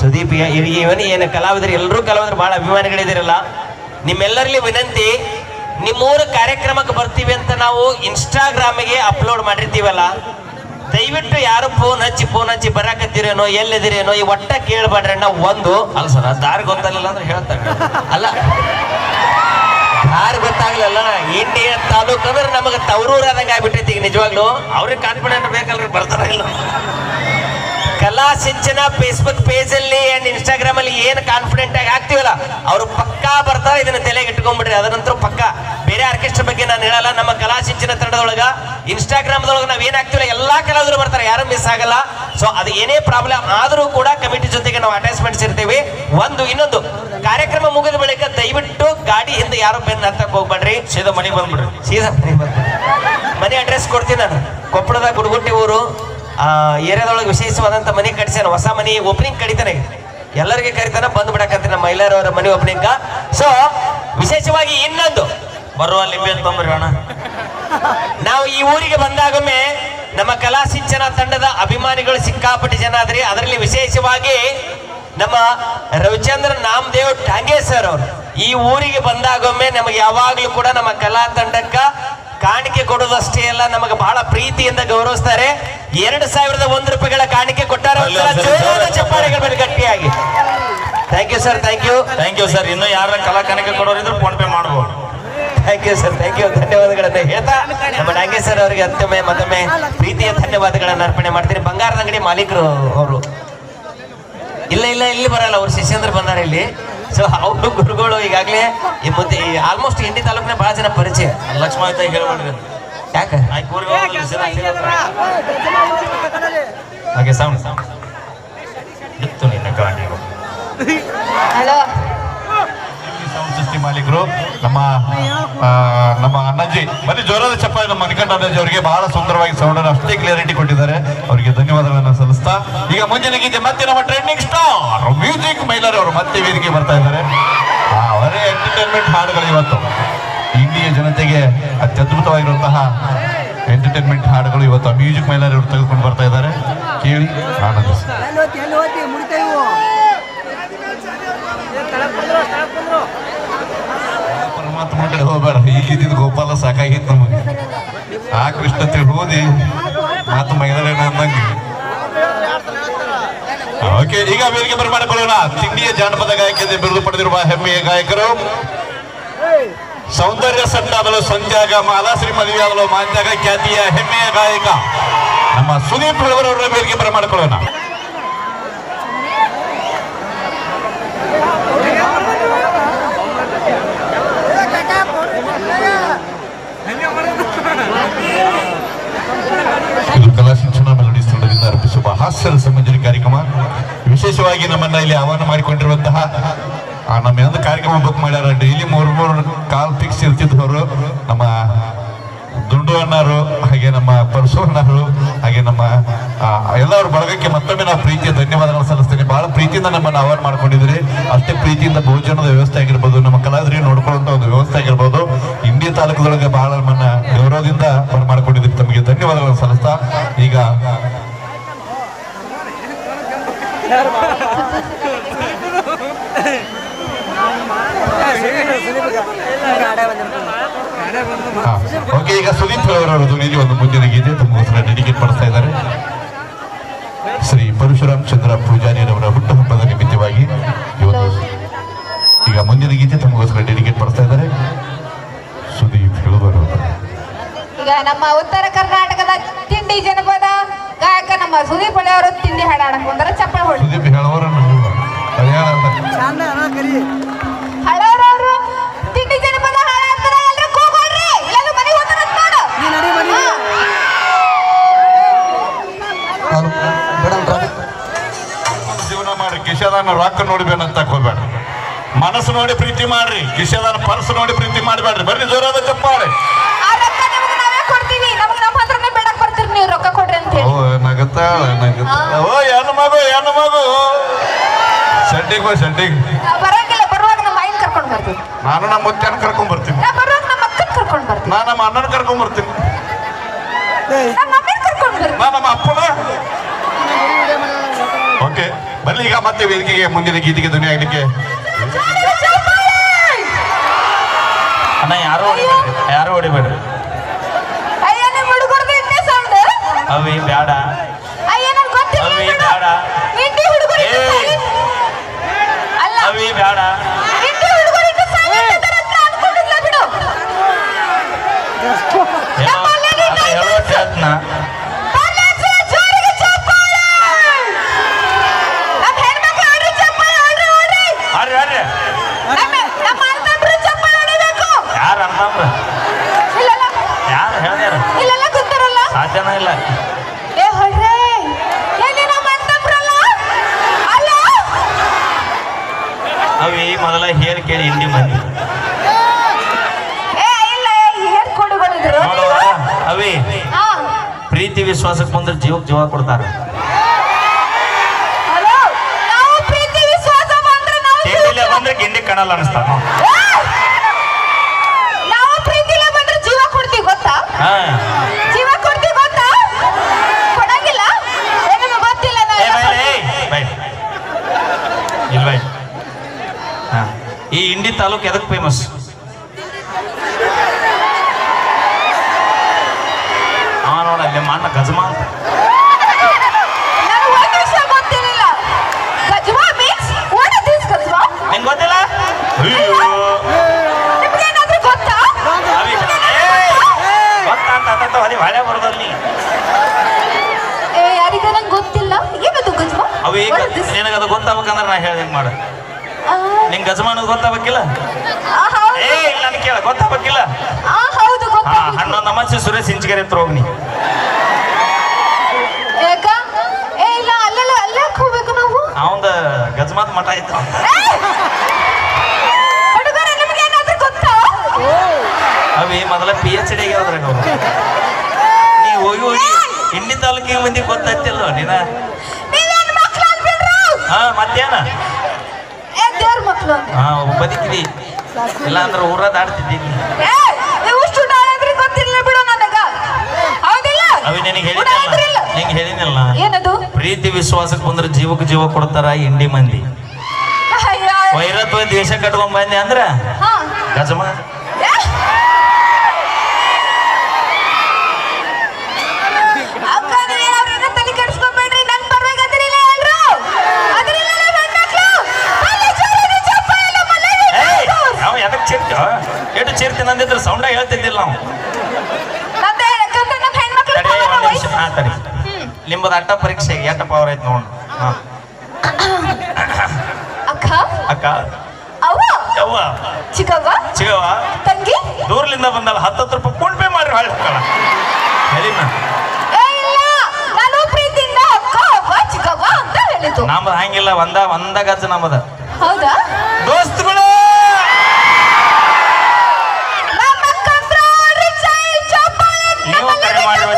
ಸುದೀಪಿಯ, ಇವನ್ ಏನು ಕಲಾವಿದರು ಎಲ್ಲರೂ ಕಲಾವಿದರು, ಬಹಳ ಅಭಿಮಾನಿಗಳಿದ್ದೀರಲ್ಲ. ನಿಮ್ಮೆಲ್ಲರಲ್ಲಿ ವಿನಂತಿ, ನಿಮ್ಮೂರು ಕಾರ್ಯಕ್ರಮಕ್ಕೆ ಬರ್ತೀವಿ ಅಂತ ನಾವು ಇನ್ಸ್ಟಾಗ್ರಾಮಿಗೆ ಅಪ್ಲೋಡ್ ಮಾಡಿರ್ತೀವಲ್ಲ, ದಯವಿಟ್ಟು ಯಾರು ಫೋನ್ ಹಚ್ಚಿ ಫೋನ್ ಹಚ್ಚಿ ಬರಾಕತ್ತೀರೇನೋ, ಎಲ್ಲಿದ್ದೀರೇನೋ, ಈ ಒಟ್ಟ ಕೇಳಬೇಡ್ರಿ ನಾವು ಒಂದು, ಅಲ್ಲ ಸರ್ ದಾರಿ ಗೊತ್ತಾಗಲಿಲ್ಲ ಅಂದ್ರೆ ಹೇಳ್ತಾರೆ. ಅಲ್ಲ ಯಾರು ಗೊತ್ತಾಗ್ಲಿಲ್ಲ. ಇಂಡಿಯ ತಾಲೂಕು ಅಂದ್ರೆ ನಮಗೆ ತವರೂರಾದಂಗೆ ಆಗ್ಬಿಟ್ಟೈತಿ ಈಗ ನಿಜವಾಗ್ಲು. ಅವ್ರಿಗೆ ಕಾನ್ಫಿಡೆಂಟ್ ಬೇಕಲ್ರಿ, ಬರ್ತಾರ ಇಲ್ಲ ಕಲಾ ಸಿಂಚನ ಫೇಸ್ಬುಕ್ ಪೇಜ್ ಅಲ್ಲಿ ಅಂಡ್ ಇನ್ಸ್ಟಾಗ್ರಾಮ್ ಅಲ್ಲಿ ಏನು ಕಾನ್ಫಿಡೆಂಟ್ ಆಗಿ ಹಾಕ್ತಿವಲ್ಲ ಅವರು ಪಕ್ಕಾ ಬರ್ತಾರೆ ಇದನ್ನ ತಲೆಗೆ ಇಟ್ಕೊಂಡ್ಬಿಡ್ರಿ. ಅದರಂತರ ಪಕ್ಕಾ. ಬೇರೆ ಆರ್ಕೆಸ್ಟ್ರಾ ಬಗ್ಗೆ ನಾನು ಹೇಳಲ್ಲ ನಮ್ಮ ಕಲಾ ಸಿಂಚನ ತಂಡದೊಳಗ ಇನ್ಸ್ಟಾಗ್ರಾಮ್ದೊಳಗೆ ನಾವ್ ಏನ್ ಆಗ್ತೀವಲ್ಲ ಎಲ್ಲಾ ಕಲಾವಿದರು ಬರ್ತಾರೆ ಯಾರು ಮಿಸ್ ಆಗಲ್ಲ. ಸೊ ಅದು ಏನೇ ಪ್ರಾಬ್ಲಮ್ ಆದರೂ ಕೂಡ ಕಮಿಟಿ ಜೊತೆಗೆ ನಾವು ಅಟ್ಯಾಚ್ಮೆಂಟ್ಸ್ ಇರ್ತೀವಿ. ಒಂದು ಇನ್ನೊಂದು. ಕಾರ್ಯಕ್ರಮ ಮುಗಿದ ಬಳಿಕ ದಯವಿಟ್ಟು ಗಾಡಿ ಹಿಂದೆ ಯಾರು ಬೆನ್ನ ಹತ್ತಕ್ ಹೋಗ್ಬೇಡ್ರಿ. ಸೀದಾ ಮನೆಗೆ ಬಂದ್ಬಿಡ್ರಿ. ಸೀದಾ. ಮನೆ ಅಡ್ರೆಸ್ ಕೊಡ್ತೀನಿ ನಾನು. ಕೊಪ್ಪಳದ ಗುಡುಗುಟ್ಟಿ ಊರು. ಆ, ಏರಿಯಾದೊಳಗೆ ವಿಶೇಷವಾದಂಥ ಮನೆ ಕಟ್ಸ್ಯಾನ, ಹೊಸ ಮನೆ ಓಪನಿಂಗ್ ಕಡಿತಾನೆ. ಎಲ್ಲರಿಗೆ ಕರಿತಾನ, ಬಂದ್ ಬಿಡಕಂತೀನಿ ನಮ್ಮ ಮಹಿಳೆಯರವರ ಮನೆ ಓಪನಿಂಗ್ ಸೊ ವಿಶೇಷವಾಗಿ ಇನ್ನೊಂದು. ಬರುವ ಲಿಂಬೆ ತೊಂಬರಿ ಅಣ್ಣ. ನಾವು ಈ ಊರಿಗೆ ಬಂದಾಗೊಮ್ಮೆ ನಮ್ಮ ಕಲಾ ಸಿಂಚನ ತಂಡದ ಅಭಿಮಾನಿಗಳು ಸಿಕ್ಕಾಪಟ್ಟೆ ಜನ ಆದ್ರಿ. ಅದರಲ್ಲಿ ವಿಶೇಷವಾಗಿ ನಮ್ಮ ರವಿಚಂದ್ರ ನಾಮದೇವ್ ಟಾಂಗೆ ಸರ್ ಅವರು. ಈ ಊರಿಗೆ ಬಂದಾಗೊಮ್ಮೆ ನಮಗೆ ಯಾವಾಗಲೂ ಕೂಡ ನಮ್ಮ ಕಲಾ ತಂಡಕ್ಕ ಕಾಣಿಕೆ ಕೊಡೋದಷ್ಟೇ ಅಲ್ಲ ನಮಗೆ ಬಹಳ ಪ್ರೀತಿಯಿಂದ ಗೌರವಿಸ್ತಾರೆ. ಎರಡು ಸಾವಿರದ ಒಂದು ರೂಪಾಯಿಗಳ ಕಾಣಿಕೆ ಕೊಟ್ಟಾರ ಚಪ್ಪಾಳೆಗಳ ಮೇಲೆ ಗಟ್ಟಿಯಾಗಿ. Thank you sir thank you thank you sir ಇನ್ನು ಯಾರ ಕಲಾಕಾನಿಕೆ ಕೊಡೋರಿದ್ರು ಫೋನ್ ಪೇ ಮಾಡ್ಬೋದು. Thank you sir thank you ಧನ್ಯವಾದಗಳನ್ನ ಹೇಳ್ತಾ ನಮ್ಮ ಡಾಂಗೆ ಸರ್ ಅವರಿಗೆ ಮತ್ತೊಮ್ಮೆ ಮತ್ತೊಮ್ಮೆ ಪ್ರೀತಿಯ ಧನ್ಯವಾದಗಳನ್ನ ಅರ್ಪಣೆ ಮಾಡ್ತೀನಿ. ಬಂಗಾರದ ಅಂಗಡಿ ಮಾಲೀಕರು ಅವರು. ಇಲ್ಲ ಇಲ್ಲ ಇಲ್ಲಿ ಬರಲ್ಲ. ಅವ್ರು ಶಿಷ್ಯಂದ್ರ ಬಂದಾರ ಇಲ್ಲಿ. ಸೊ ಅವರು ಗುರುಗಳು ಈಗಾಗಲೇ ಈ ಮುಂದೆ ಆಲ್ಮೋಸ್ಟ್ ಇಂಡಿ ತಾಲೂಕಿನ ಬಹಳ ಜನ ಪರಿಚಯ. ಲಕ್ಷ್ಮಣ ಅಂತ ಹೇಳ್ಬೇಡ್ರಿ ಯಾಕೆ? ಹಾಗೆ ಸೌಂಡ್ ಸೌಂಡ್ ಎತ್ತು ನಿನ್ನ ಗಾಡಿ ಹಲೋ ಸೌಂಡ್ ಸಿಸ್ಟಮ್ ಮಾಲೀಕರು ನಮ್ಮ ನಮ್ಮ ಅಣ್ಣಜ್ಜಿ ಮತ್ತೆ ಜೋರಾದ ಚಪ್ಪಾಳೆ ನಮ್ಮ ಅಣ್ಣಜ್ಜಿ ಅವರಿಗೆ ಬಹಳ ಸುಂದರವಾಗಿ ಸೌಂಡ್ ಅಷ್ಟೇ ಕ್ಲಿಯರಿಟಿ ಕೊಟ್ಟಿದ್ದಾರೆ. ಅವರಿಗೆ ಧನ್ಯವಾದಗಳನ್ನು ಸಲ್ಲಿಸ್ತಾ, ಈಗ ಮುಂಜಾನೆ ಗೀತೆ ಮತ್ತೆ ನಮ್ಮ ಟ್ರೆಂಡಿಂಗ್ ಸ್ಟಾರ್ ಮ್ಯೂಸಿಕ್ ಮೈಲರ್ ಅವರು ಮತ್ತೆ ವೇದಿಕೆ ಬರ್ತಾ ಇದ್ದಾರೆ. ಅವರೇ ಎಂಟರ್ಟೈನ್ಮೆಂಟ್ ಹಾಡುಗಳು ಇವತ್ತು. ಇಂಡಿಯ ಜನತೆಗೆ ಅತ್ಯದ್ಭುತವಾಗಿರುವಂತಹ ಎಂಟರ್ಟೈನ್ಮೆಂಟ್ ಹಾಡುಗಳು ಇವತ್ತು. ಮ್ಯೂಸಿಕ್ ಮೈಲರ್ ಅವರು ತೆಗೆದುಕೊಂಡು ಬರ್ತಾ ಇದ್ದಾರೆ. ಕೇಳಿ, ಆನಂದಿಸಿ. ಪರಮಾತ್ಮ ಕಡೆ ಹೋಗ್ಬೇಡ ಇಲ್ಲಿದ್ದ ಗೋಪಾಲ ಸಾಕಾಗಿತ್ತು ನಮಗೆ. ಆ ಕೃಷ್ಣ ಓದಿ ಮಾತು ಮೈದಾನ ಅಂದಂಗೆ. ಓಕೆ ಈಗ ವೇದಿಕೆ ಬರಮಾಡಿಕೊಳ್ಳೋಣ ತಿಂಡಿಯ ಜಾನಪದ ಗಾಯಕಿಯಿಂದ ಬಿರುದು ಪಡೆದಿರುವ ಹೆಮ್ಮೆಯ ಗಾಯಕರು. ಸೌಂದರ್ಯ ಸಂತಾದಲು ಸಂಜಾಗ ಮಾಲಾಶ್ರೀ ಮದುವೆಯಾಗಲು ಮಾಂಜಾಗ ಖ್ಯಾತಿಯ ಹೆಮ್ಮೆಯ ಗಾಯಕ ನಮ್ಮ ಸುದೀಪ್ ಅವರವರ ವೇದಿಕೆ ಬರಮಾಡಿಕೊಳ್ಳೋಣ ವಾತ್ಸಲ ಸಂಬಂಧಿತ ಕಾರ್ಯಕ್ರಮ. ವಿಶೇಷವಾಗಿ ನಮ್ಮನ್ನ ಇಲ್ಲಿ ಆಹ್ವಾನ ಮಾಡಿಕೊಂಡಿರುವಂತಹ ನಮ್ಮ ಒಂದು ಕಾರ್ಯಕ್ರಮ ಬುಕ್ ಮಾಡ್ಯಾರ. ಡೈಲಿ ಮೂರು ಮೂರು ಕಾಲ್ ಫಿಕ್ಸ್ ಇರ್ತಿದ್ದವರು ನಮ್ಮ ದುಂಡು ಅಣ್ಣರು, ಹಾಗೆ ನಮ್ಮ ಪರಶು ಅಣ್ಣರು, ಹಾಗೆ ನಮ್ಮ ಎಲ್ಲರ ಬಳಗಕ್ಕೆ ಮತ್ತೊಮ್ಮೆ ನಾವು ಪ್ರೀತಿಯ ಧನ್ಯವಾದಗಳನ್ನು ಸಲ್ಲಿಸ್ತೇನೆ. ಬಹಳ ಪ್ರೀತಿಯಿಂದ ನಮ್ಮನ್ನು ಆಹ್ವಾನ ಮಾಡ್ಕೊಂಡಿದ್ರಿ ಅಷ್ಟೇ ಪ್ರೀತಿಯಿಂದ ಭೋಜನದ ವ್ಯವಸ್ಥೆ ಆಗಿರ್ಬೋದು, ನಮ್ಮ ಕಲಾವಿದರಿಗೆ ನೋಡ್ಕೊಳ್ಳುವಂಥ ಒಂದು ವ್ಯವಸ್ಥೆ ಆಗಿರ್ಬೋದು. ಇಂಡಿಯಾ ತಾಲೂಕದೊಳಗೆ ಬಹಳ ನಮ್ಮನ್ನ ಗೌರವದಿಂದ ಮಾಡ್ಕೊಂಡಿದ್ರಿ ತಮಗೆ ಧನ್ಯವಾದಗಳನ್ನು ಸಲ್ಲಿಸ್ತಾ, ಈಗ. ಓಕೆ ಈಗ ಸುದೀಪ್ ಅವರ ಧ್ವನಿಗೆ ಒಂದು ಮುಂದಿನ ಗೀತೆ ತುಂಬಾ ಡೆಡಿಕೇಟ್ ಮಾಡ್ತಾ ಇದ್ದಾರೆ. ಶ್ರೀ ಪರಶುರಾಮ್ ಚಂದ್ರ ಪೂಜಾರಿಯವರ ಹುಟ್ಟುಹಬ್ಬದ ನಿಮಿತ್ತವಾಗಿ ಈಗ ಮುಂದಿನ ಗೀತೆ ತಮಗೋಸ್ಕರ ಡೆಡಿಕೇಟ್ ಮಾಡ್ತಾ ಇದ್ದಾರೆ. ಸುದೀಪ್ ಹೇಳುವರು ಈಗ ನಮ್ಮ ಉತ್ತರ ಕರ್ನಾಟಕದ ತಿಂಡಿ ಜನಪದ ಗಾಯಕ ನಮ್ಮ ಸುದೀಪ್ ಹೊಳೆ ಅವರು ತಿಂಡಿ ಹಾಡಾಡಕ್ ಬಂದಾರ ಚಪ್ಪಳ ಸುದೀಪ್ ಕರಿ ತಿಂಡಿ ಜನಪದ ಹಾಡಾಡ್ತಾರ ಎಲ್ರು ಕೂಗೋಳ್ರಿ ಇಲ್ಲಾಂದ್ರೆ ಮನೆಗೆ ಹೋಗ್ತಾರ ಅಂತ ಮಾಡು. ನೀ ನಡಿ ಮನೆಗೆ. ಹಾ. ಜೀವನ ಮಾಡಿ ಕಿಶದಾನ ರೊಕ್ಕ ನೋಡ್ಬೇಕಂತ ಹೋಗ್ಬೇಡ ಮನಸ್ಸು ನೋಡಿ ಪ್ರೀತಿ ಮಾಡ್ರಿ. ಕಿಶದಾನ ಪರ್ಸ್ ನೋಡಿ ಪ್ರೀತಿ ಮಾಡಬೇಡ್ರಿ. ಬರ್ರಿ ಜೋರಾದ ಚಪ್ಪಾಳೆ ಆ ರೊಕ್ಕ ನಿಮ್ಗೆ ನಾವೇ ಕೊಡ್ತೀವಿ ನಮ್ಗೆ ನಮ್ಮ ಹತ್ರನೇ ಬೇಡಕ್ ಬರ್ತೀರಿ ನೀವು ಕೊಡ್ರಿ ಅಂತ ಓ ಹೆಣ್ಣು ಮಗು ಹೆಣ್ಣು ಮಗು. ಶೆಡ್ಡಿಗೆ ಬಾ ಬರಂಗಿಲ್ಲ ಬರುವಾಗ ನಮ್ಮ ಕರ್ಕೊಂಡು ಬರ್ತೀವಿ ನಾನು ನಮ್ಮ ಮುತ್ಯಾನ ಕರ್ಕೊಂಡ್ ಬರ್ತೀನಿ. ನಾ ಬರುವಾಗ ನಮ್ಮ ಅಕ್ಕನ್ ಕರ್ಕೊಂಡ್ ಬರ್ತೀವಿ ನಾನು ನಮ್ಮ ಅಣ್ಣನ ಕರ್ಕೊಂಡ್ ಬರ್ತೀನಿ. ನಮ್ಮ ಮಮ್ಮಿನ ಕರ್ಕೊಂಡ್ ನಾನು ನಮ್ಮ ಅಪ್ಪನ. ಓಕೆ ಬರ್ಲಿ ಈಗ ಮತ್ತೆ ವೇದಿಕೆಗೆ ಮುಂದಿನ ಗೀತೆಗೆ ಧ್ವನಿ ಆಗ್ಲಿಕ್ಕೆ. ಅಣ್ಣ ಯಾರು ಯಾರು ಹೊಡಿಬೇಡ್ರಿ ಅಯ್ಯ ನಿಮ್ ಹುಡುಗರ್ದು ಇಟ್ಟೆ ಸೌಂಡ್ ಅವಿ ಬೇಡ ಅವಿ ಬೇಡ. ಅವಿ ಬ್ಯಾಡ ಇಂಡಿ ಹುಡುಗರು ಇಟ್ಟು silent ಇದಾರೆ ಅಂತ ಅನ್ಕೊಂಡಿಲ್ಲ ಬಿಡು ಏನೋ ಅಲ್ಲ ಹೇಳೋ ಪ್ರಯತ್ನ ಪಲ್ಲಜ್ಜಿ ಜೋರಿಗೆ ಚಪ್ಪಾಳೆ ನಮ್ಮ ಹೆಣ್ಮಕ್ಳು ಹೊಡ್ರಿ ಚಪ್ಪಾಳೆ ಹೊಡ್ರಿ ಹೊಡ್ರಿ ಅರ್ರಿ ಅರ್ರಿ ನಮ್ಮ ನಮ್ಮ ಅಣ್ಣಂದ್ರು ಚಪ್ಪಾಳೆ ಹೊಡಿಬೇಕು ಯಾರು ಅಂತಂದ್ರ ಇಲ್ಲಲ್ಲ ಯಾರು ಹೇಳ್ಯಾರ ಇಲ್ಲೆಲ್ಲ ಕೂತಾರಲ್ಲ ಸಾಧ್ಯನ ಇಲ್ಲ ಏ ಹೊಡ್ರಿ ಎಲ್ಲಿ ನಮ್ಮ ಅಣ್ಣಂದ್ರಲ್ಲ ಅಲ್ಲ ಹೇಳಿ ಕೇಳಿ ಮಂದಿ ಇಲ್ಲ ನೋಡುವ ಅವಿ. ಪ್ರೀತಿ ವಿಶ್ವಾಸಕ್ಕೆ ಬಂದ್ರೆ ಜೀವಕ್ಕೆ ಜೀವ ಕೊಡ್ತಾರ. ಬಂದ್ರೆ ಗಿಂಡಿ ಕಾಣಲ್ಲ ಅನಿಸ್ತಾರ ಹಾ ಜೀವ ಕೊಡ್ತೀವಿ ಗೊತ್ತಾ ಕೊಡಂಗಿಲ್ಲ ಏ, ನಿಮ್ಗೆ ಗೊತ್ತಿಲ್ಲ ನಾ ಏ ಬೈ ಏಯ್ ಬೈ ಇಲ್ಲ ಬೈ ಹಾ ಈ ಇಂಡಿ ತಾಲೂಕು ಎದಕ್ಕೆ ಫೇಮಸ್ ಹಾ ನೋಡ ಅಲ್ಲಿ ಮಣ್ಣ ಗಜಮಾ ಅಂತ. ನಿಂಗೆ ಗೊತ್ತಿಲ್ಲ? ಗೊತ್ತಾ? ಅಂತ ಅಂತ ಹೊಳೆ ಬರೋದಲ್ಲಿ ಗೊತ್ತಿಲ್ಲ. ಏನದು ಅವು ಈಗ ನಿನಗದು ಗೊತ್ತಾಗ್ಬೇಕಂದ್ರೆ ನಾ ಹೇಳ್ದಂಗೆ ಮಾಡು. ನಿಂಗೆ ಗಜಮಾನ ಗೊತ್ತಾಗಬೇಕಿಲ್ಲ? ಏ ಇಲ್ಲ ಕೇಳ ಗೊತ್ತಾಗಬೇಕಿಲ್ಲ? ಹಾ ಹನ್ನೊಂದು ಅಮಾಸೆ ಸುರೇಶ್ ಇಂಚಿಗೆರೆ ಹತ್ರ ಹೋಗ್ನಿ ಯಾಕ ಏ ಇಲ್ಲ ಅಲ್ಲೆಲ್ಲ ಅಲ್ಲೇ ಹೋಗ್ಬೇಕು ನಾವು? ಅವಂದ ಗಜಮಾತ್ ಮಠ ಇತ್ತು ಅವಿ ಮೊದಲ ಪಿ ಎಚ್ ಡಿ ಆಗ್ಯಾವ್ರ ಅವ್ರು ನೀ ಹೋಗಿ ಹೋಗಿ ಹಿಂಡಿ ತಾಲೂಕಿಗೆ ಮಂದಿ ಗೊತ್ತಾಯ್ತಿಲ್ಲ ನೀನ ಹಾ ಮತ್ತೇನ ಏ ದೇವ್ರ ಮಕ್ಳು ಅಂದೆ. ಹಾ ಬದುಕಿದಿ ಇಲ್ಲ ಅಂದ್ರೆ ಊರ ಹೌದಿಲ್ಲ? ಅವಿ ನಿನಗೆ ಆದ್ರಿಲ್ಲ. ನಿಂಗೆ ಹೇಳಿನಲ್ಲ ಏನದು? ಪ್ರೀತಿ ವಿಶ್ವಾಸಕ್ಕೆ ಬಂದ್ರೆ ಜೀವಕ್ಕೆ ಜೀವ ಕೊಡ್ತಾರ ಇಂಡಿ ಮಂದಿ. ವೈರತ್ವ ದೇಶ ಕಟ್ಕೊಂಡ್ ಬಂದೆ ಅಂದ್ರ ಗಜಮ ನಿಮ್ಮದು ಅಟ್ಟ ಪರೀಕ್ಷೆ ಎಟ್ಟ ಪವರ್ ಐತಿ ನೋಡು. ಅಕ್ಕ? ಅಕ್ಕ. ಅವ್ವ? ಯವ್ವ. ಚಿಕ್ಕವ್ವ? ಚಿಗವ ತಂಗಿ? ದೂರ್ಲಿಂದ ಬಂದಲ್ಲ ಹತ್ತತ್ತು ರೂಪಾಯಿ ಫೋನ್ ಪೇ ಮಾಡ್ರಿ ಹಳ್ಳಿ ಹಾಕಲ್ಲ ಹೇಳಿನ ಏ ಇಲ್ಲ. ನಾನು ಪ್ರೀತಿಯಿಂದ ಅಕ್ಕ ಅವ್ವ ಆಯ್ತು ನಮ್ದು ಹಂಗಿಲ್ಲ ಒಂದ ಒಂದ ಗಜ ನಮ್ಮದ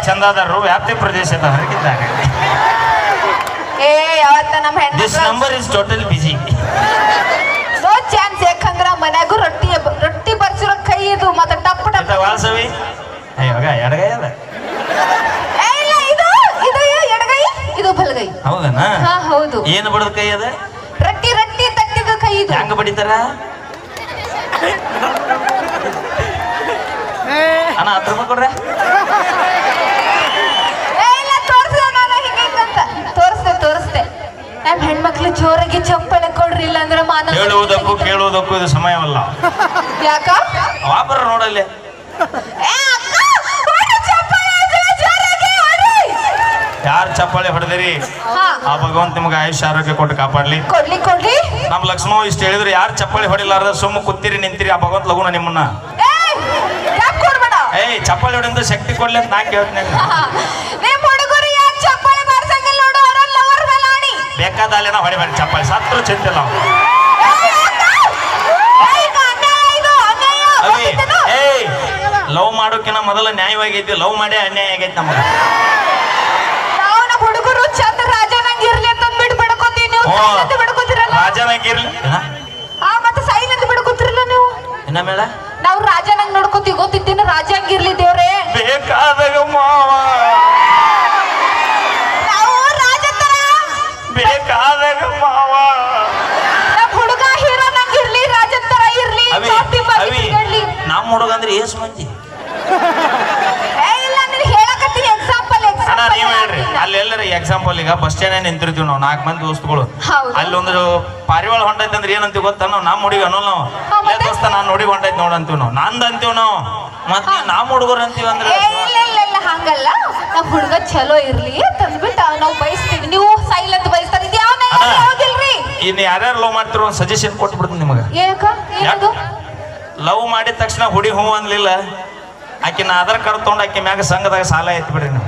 ಚಂದಾದಾರರು ವ್ಯಾಪ್ತಿ ಪ್ರದೇಶದ ಹೊರಗಿದ್ದಾಗ ಏ ಯಾವತ್ತ ನಮ್ಮ ದಿಸ್ ಹೆಣ್ಣು number is total busy so chance ಯಾಕಂದ್ರ ಮನ್ಯಾಗೂ ರೊಟ್ಟಿ ರೊಟ್ಟಿ ಬರ್ಸಿರೋ ಕೈ ಇದು ಮತ್ತೆ ಟಪ್ ಟಪ್. ವಾಲ್ಸವಿ? ಅಯ್ಯೋಗ ಎಡಗೈ ಅದ. ಏ, ಇಲ್ಲ ಇದು ಇದು ಎಡಗೈ ಇದು ಬಲಗೈ. ಹೌದನ? ಹಾ ಹೌದು. ಏನು ಬಡದ ಕೈ ಅದ? ರೊಟ್ಟಿ ರೊಟ್ಟಿ ತಟ್ಟಿದ ಕೈ ಇದು. ಹೆಂಗ ಬಡಿತಾರ ಅಣ್ಣ ಹತ್ತು ರೂಪಾಯಿ ಕೊಡ್ರೆ ಏ, ಇಲ್ಲ ತೋರ್ಸ್ದೆ ನಾನು ಹಿಂಗೆ ಹಿಂಗಂತ ತೋರಿಸ್ದೆ ತೋರಿಸ್ದೆ ನಮ್ಮ ಹೆಣ್ಮಕ್ಳು ಜೋರಾಗಿ ಚಪ್ಪಳೆ ಕೊಡ್ರಿ ಇಲ್ಲ ಅಂದ್ರೆ ಮಾನ ಹೇಳುವುದಕ್ಕೂ ಕೇಳುವುದಕ್ಕೂ ಇದು ಸಮಯವಲ್ಲ. ಯಾಕ? ವಾಪರ ನೋಡಲ್ಲಿ. ಏ, ಅಕ್ಕ, ಚಪ್ಪಾಳೆ, ಜೋರಾಗಿ. ಯಾರು ಚಪ್ಪಾಳೆ ಹೊಡೆದಿರಿ? ಹಾ. ಆ ಭಗವಂತ ನಿಮ್ಗೆ ಆಯುಷ್ಯ ಆರೋಗ್ಯ ಕೊಟ್ಟು ಕಾಪಾಡ್ಲಿ. ಕೊಡ್ಲಿ ಕೊಡ್ಲಿ. ನಮ್ಮ ಲಕ್ಷ್ಮಣ ಇಷ್ಟು ಹೇಳಿದ್ರು ಯಾರು ಚಪ್ಪಾಳೆ ಹೊಡಿಲಾರ್ದ ಸುಮ್ಮ ಕೂತಿರಿ ನಿಂತಿರಿ ಆ ಭಗವಂತ ಲಗುನ ನಿಮ್ಮನ್ನ. ಏಯ್, ಯಾಕ್ ಕೊಡ್ಬೇಡ? ಏಯ್ ಚಪ್ಪಾಳೆ ಹೊಡೆದ ಶಕ್ತಿ ಕೊಡ್ಲಿ ಅಂತ ನಾ ಕೇಳ್ತೀನಿ. ನಿಮ್ ಆಣಿ ಬೇಕಾದ ಅಲ್ಲೇನ ಹೊಡಿಬೇಡಿ ಚಪ್ಪಾಳೆ. ಸತ್ರು ಚಿಂತಿಲ್ಲ ನಾವು. ಏಯ್, ಲವ್ ಮಾಡೋಕಿನ ಮೊದಲ ನ್ಯಾಯವಾಗೈತಿ ಲವ್ ಮಾಡಿ ಅನ್ಯಾಯ ಆಗೈತಿ ನಮಗೆ. ಹುಡುಗರು ಚಂದ ರಾಜನಂಗ್ ಇರ್ಲಿ ಅಂತ. ಸೈಲೆಂಟ್ ಬಿಡ್ಕೋತಿರಲ್ಲ ರಾಜನಾಗಿರ್ಲಿ? ಆ ಮತ್ತೆ ಸೈಲೆಂಟ್ ಬಿಡ್ಕೋತಿರಲ್ಲ ನೀವು ಏನ ನಾವು ರಾಜನಂಗ್ ನೋಡ್ಕೋತೀವಿ ಗೊತ್ತಿದ್ದೀನಿ ರಾಜ ಹಂಗಿರ್ಲಿ ದೇವ್ರೆ. ಬೇಕಾದಾಗ ಮಾವ. ಬೇಕಾದಾಗ ಮಾವ. ಹುಡುಗ ಹೀರೋ ನಂಗೆ ಇರ್ಲಿ ರಾಜನ್ ತರ ಇರ್ಲಿ ಅವಿ ನಮ್ಮ ಹುಡುಗ ಅಂದ್ರೆ ಏಸ್ ಮಂದಿ? ಏ ಇಲ್ಲ ನೀನು ಹೇಳಕತ್ತೀನಿ ಎಕ್ಸಾಂಪಲ್ ಅಣ್ಣ ಎಕ್ಸಾಂಪಲ್ ನೀವ್ ಹೇಳ್ರಿ. ಅಲ್ಲಿ ಎಕ್ಸಾಂಪಲ್ ಈಗ ಬಸ್ ಸ್ಟ್ಯಾಂಡ್ ನಿಂತಿರ್ತೀವಿ ನಾವು ನಾಲ್ಕು ಮಂದಿ ದೋಸ್ತಗಳು. ಹೌದು. ಅಲ್ಲೊಂದು ಪಾರಿವಾಳ ಹೊಂಟೈತೆ ಅಂದ್ರೆ ಏನಂತೀವಿ ಗೊತ್ತಾ? ನಾವು ನಮ್ಮ ಹುಡುಗಿ ಅನ್ನೋ ನಾವು. ಹಾ, ಲೇ ಮತ್ತೆ? ದೋಸ್ತ ನಾನು ನೋಡಿ ಹೊಂಟೈತೆ ನೋಡು ಅಂತೀವಿ ನಾವು. ನಂದ್ ಅಂತೀವಿ ನಾವು. ಮತ್ತೆ ನಮ್ಮ ಹುಡುಗರು ಅಂತೀವಿ ಅಂದ್ರೆ ಏ, ಇಲ್ಲ ಇಲ್ಲ ಇಲ್ಲ ಹಂಗಲ್ಲ. ಹುಡುಗ ಚಲೋ ಇರ್ಲಿ ನಾವು ಬಯಸ್ತೀವಿ ನೀವು ಸೈಲೆಂಟ್ ಬಯಸ್ತಾರೆ ಇದು ಯಾವ ಅಣ್ಣ. ಹೌದಿಲ್ರಿ ಇನ್ನು ಯಾರ್ಯಾರು ಲವ್ ಮಾಡ್ತಿರೋ ಒಂದು ಸಜೆಷನ್ ಕೊಟ್ಬಿಡ್ತೀನಿ ನಿಮಗೆ. ಏನಕ್ಕ? ಏನದು? ಲವ್ ಮಾಡಿದ ತಕ್ಷಣ ಹುಡಿ ಹೂ ಅನ್ಲಿಲ್ಲ. ಆಕಿನ ಆಧಾರ್ ಕಾರ್ಡ್ ತೊಗೊಂಡು ಆಕೆ ಮ್ಯಾಗ ಸಂಘದಾಗ ಸಾಲ ಐತಿ ಬಿಡ್ರಿ ನೀವು.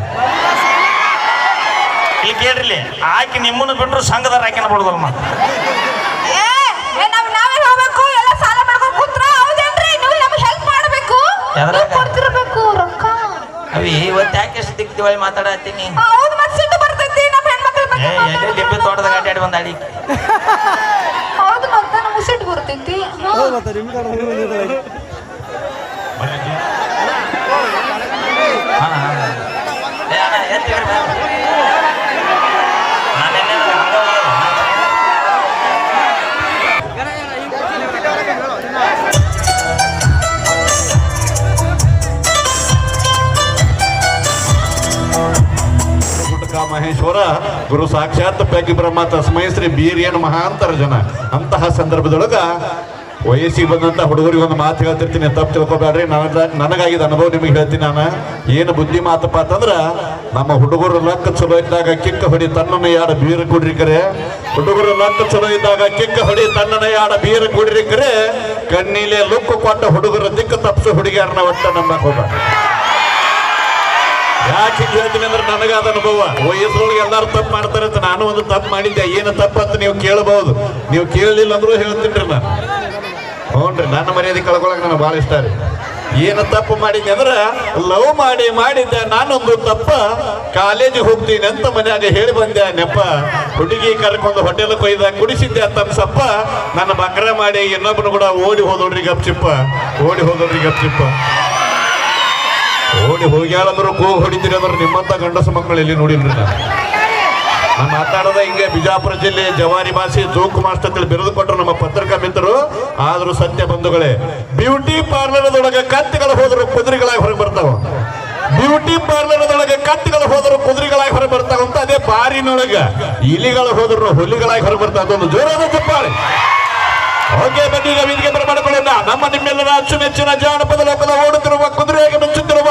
ಇಲ್ಲಿ ಕೇಳ್ರಿ ಆಕೆ ನಿಮ್ಮನ್ನು ಬಿಟ್ಟರು ಸಂಘದಾರ ಆಕಿನ ಬಿಡುದಲ್ಲ ಮತ್ತೆ ರೊಕ್ಕ. ಅವಿ ಇವತ್ತು ಯಾಕೆ ಎಷ್ಟು ದಿಕ್ ದಿವಾಳಿ ಮಾತಾಡತ್ತೀನಿ? ಲಿಂಬೆ ತೋಟದಾಗ ಅಡ್ಡಾಡಿ ಬಂದ ಅಡಿ ಹೌದು ಮತ್ತೆ ನಮ್ಗೆ ಸಿಟ್ಟು ಬರ್ತೈತಿ ಹಾ. ಹೌದು ಮತ್ತೆ ನಿಮ್ಗೆ ಅರ್ಥ ಬಂದಿದೆ. ಮಹೇಶ್ವರ, ಗುರು ಸಾಕ್ಷಾತ್ ಪ್ಯಾಕಿ ಬ್ರಹ್ಮ ತಸ್ಮೈ ಶ್ರೀ ಬೀರ್ಯನ್ ಮಹಾಂತರ ಜನ. ಅಂತಹ ಸಂದರ್ಭದೊಳಗ ವಯಸ್ಸಿಗೆ ಬಂದಂತ ಹುಡುಗರಿಗೆ ಒಂದು ಮಾತು ಹೇಳ್ತಿರ್ತೀನಿ. ತಪ್ಪು ತಿಳ್ಕೊಬೇಡ್ರಿ. ನನ್ನ ನನಗಾಗಿದ್ದ ಅನುಭವ ನಿಮಗೆ ಹೇಳ್ತೀನಿ ನಾನು. ಏನು ಬುದ್ಧಿ ಮಾತಪ್ಪ ಅಂತಂದ್ರೆ ನಮ್ಮ ಹುಡುಗರು ಲಕ್ಕ ಚಲೋ ಇದ್ದಾಗ ಕಿಕ್ಕ ಹೊಡಿ ತನ್ನನ ಯಾಡ ಬೀರ ಕುಡ್ರಿ ಕರೆ. ಹುಡುಗರು ಲಕ್ಕ ಚಲೋ ಇದ್ದಾಗ ಕಿಕ್ಕ ಹೊಡಿ ತನ್ನನ ಯಾಡ ಬೀರ ಕುಡ್ರಿ ಕರೆ. ಕಣ್ಣಿಲೆ ಲುಕ್ಕು ಕೊಟ್ಟ ಹುಡುಗರ ದಿಕ್ಕು ತಪ್ಪಿಸೋ ಹುಡುಗಿಯರನ್ನ ಒಟ್ಟ ನಮ್ಮ ಹೋಗ್ಬೇಡ ಯಾಕೆ ಹೇಳ್ತೀನಿ ಅಂದ್ರೆ ನನಗಾದ ಅನುಭವ. ವಯಸ್ಸೊಳಗೆ ಎಲ್ಲಾರು ತಪ್ಪು ಮಾಡ್ತಾರೆ ಅಂತ ನಾನು ಒಂದು ತಪ್ಪು ಮಾಡಿದ್ದೆ. ಏನು ತಪ್ಪು ಅಂತ ನೀವು ಕೇಳಬಹುದು. ನೀವು ಕೇಳಲಿಲ್ಲ ಅಂದ್ರೂ ಹೇಳ್ತೀನಿ ನಾನು. ಹ್ಞೂನ್ರಿ ನನ್ನ ಮರ್ಯಾದೆ ಕಳ್ಕೊಳಕ್ ನನಗೆ ಭಾಳ ಇಷ್ಟ ರೀ. ಏನು ತಪ್ಪು ಮಾಡಿದ್ದೆ ಅಂದ್ರೆ ಲವ್ ಮಾಡಿ ಮಾಡಿದ್ದೆ, ನಾನೊಂದು ತಪ್ಪ ಕಾಲೇಜಿಗೆ ಹೋಗ್ತೀನಿ ಅಂತ ಮನ್ಯಾಗ ಹೇಳಿ ಬಂದೆ. ನೆಪ್ಪ ಹುಡುಗಿ ಕರ್ಕೊಂಡು ಹೋಟೆಲ್ ಕೊಯ್ದ, ಕುಡಿಸಿದ್ದೆ ಸಪ್ಪ ನನ್ನ ಬಕ್ರ ಮಾಡಿ ಇನ್ನೊಬ್ಬನು ಕೂಡ ಓಡಿ ಹೋದೋಡ್ರಿ ಗಪ್ಚಿಪ್ಪ. ಓಡಿ ಹೋದೋಡ್ರಿ ಗಪ್ಚಿಪ್ಪ. ಓಡಿ ಹೋಗ್ಯಾಳಂದ್ರು ಕೂಗ್ ಹೊಡಿತೀರಿ ಅಂದ್ರೆ ನಿಮ್ಮಂತ ಗಂಡಸ ಮಕ್ಕಳು ಎಲ್ಲಿ ನೋಡಿಲ್ರಿ ನಾನು? ಮಾತಾಡೋದ ಹಿಂಗೆ ಬಿಜಾಪುರ ಜಿಲ್ಲೆ ಜವಾರಿ ಭಾಷೆ ಜೋಕ್ ಮಾಸ್ಟರ್ ಬಿರುದು ಕೊಟ್ಟರು ನಮ್ಮ ಪತ್ರಿಕಾ ಮಿತ್ರರು. ಆದ್ರೂ ಸತ್ಯ ಬಂಧುಗಳೇ, ಬ್ಯೂಟಿ ಪಾರ್ಲರ್ದೊಳಗೆ ಕತ್ತಿಗಳು ಹೋದ್ರು ಕುದುರೆಗಳಾಗಿ ಹೊರಗೆ ಬರ್ತಾವ. ಬ್ಯೂಟಿ ಪಾರ್ಲರ್ದೊಳಗೆ ಕತ್ತಿಗಳು ಹೋದ್ರು ಕುದುರೆಗಳಾಗಿ ಹೊರಗೆ ಬರ್ತಾವಂತ ಅದೇ ಬಾರಿನೊಳಗೆ. ಇಲಿಗಳು ಹೋದ್ರು ಹುಲಿಗಳಾಗಿ ಹೊರಗೆ ಬರ್ತಾವ. ಅದೊಂದು ಜೋರಾದ ಚಪ್ಪಾಳೆ ಓಕೆ ಬನ್ನಿ ಈಗ ವೇದಿಕೆ ಬರಮಾಡಿಕೊಳ್ಳೋಣ. ನಮ್ಮ ನಿಮ್ಮೆಲ್ಲರ ಅಚ್ಚುಮೆಚ್ಚಿನ ಜಾನಪದ ಲೋಕದ ಓಡುತ್ತಿರುವ ಕುದುರೆಗೆ ಮೆಚ್ಚುತ್ತಿರುವ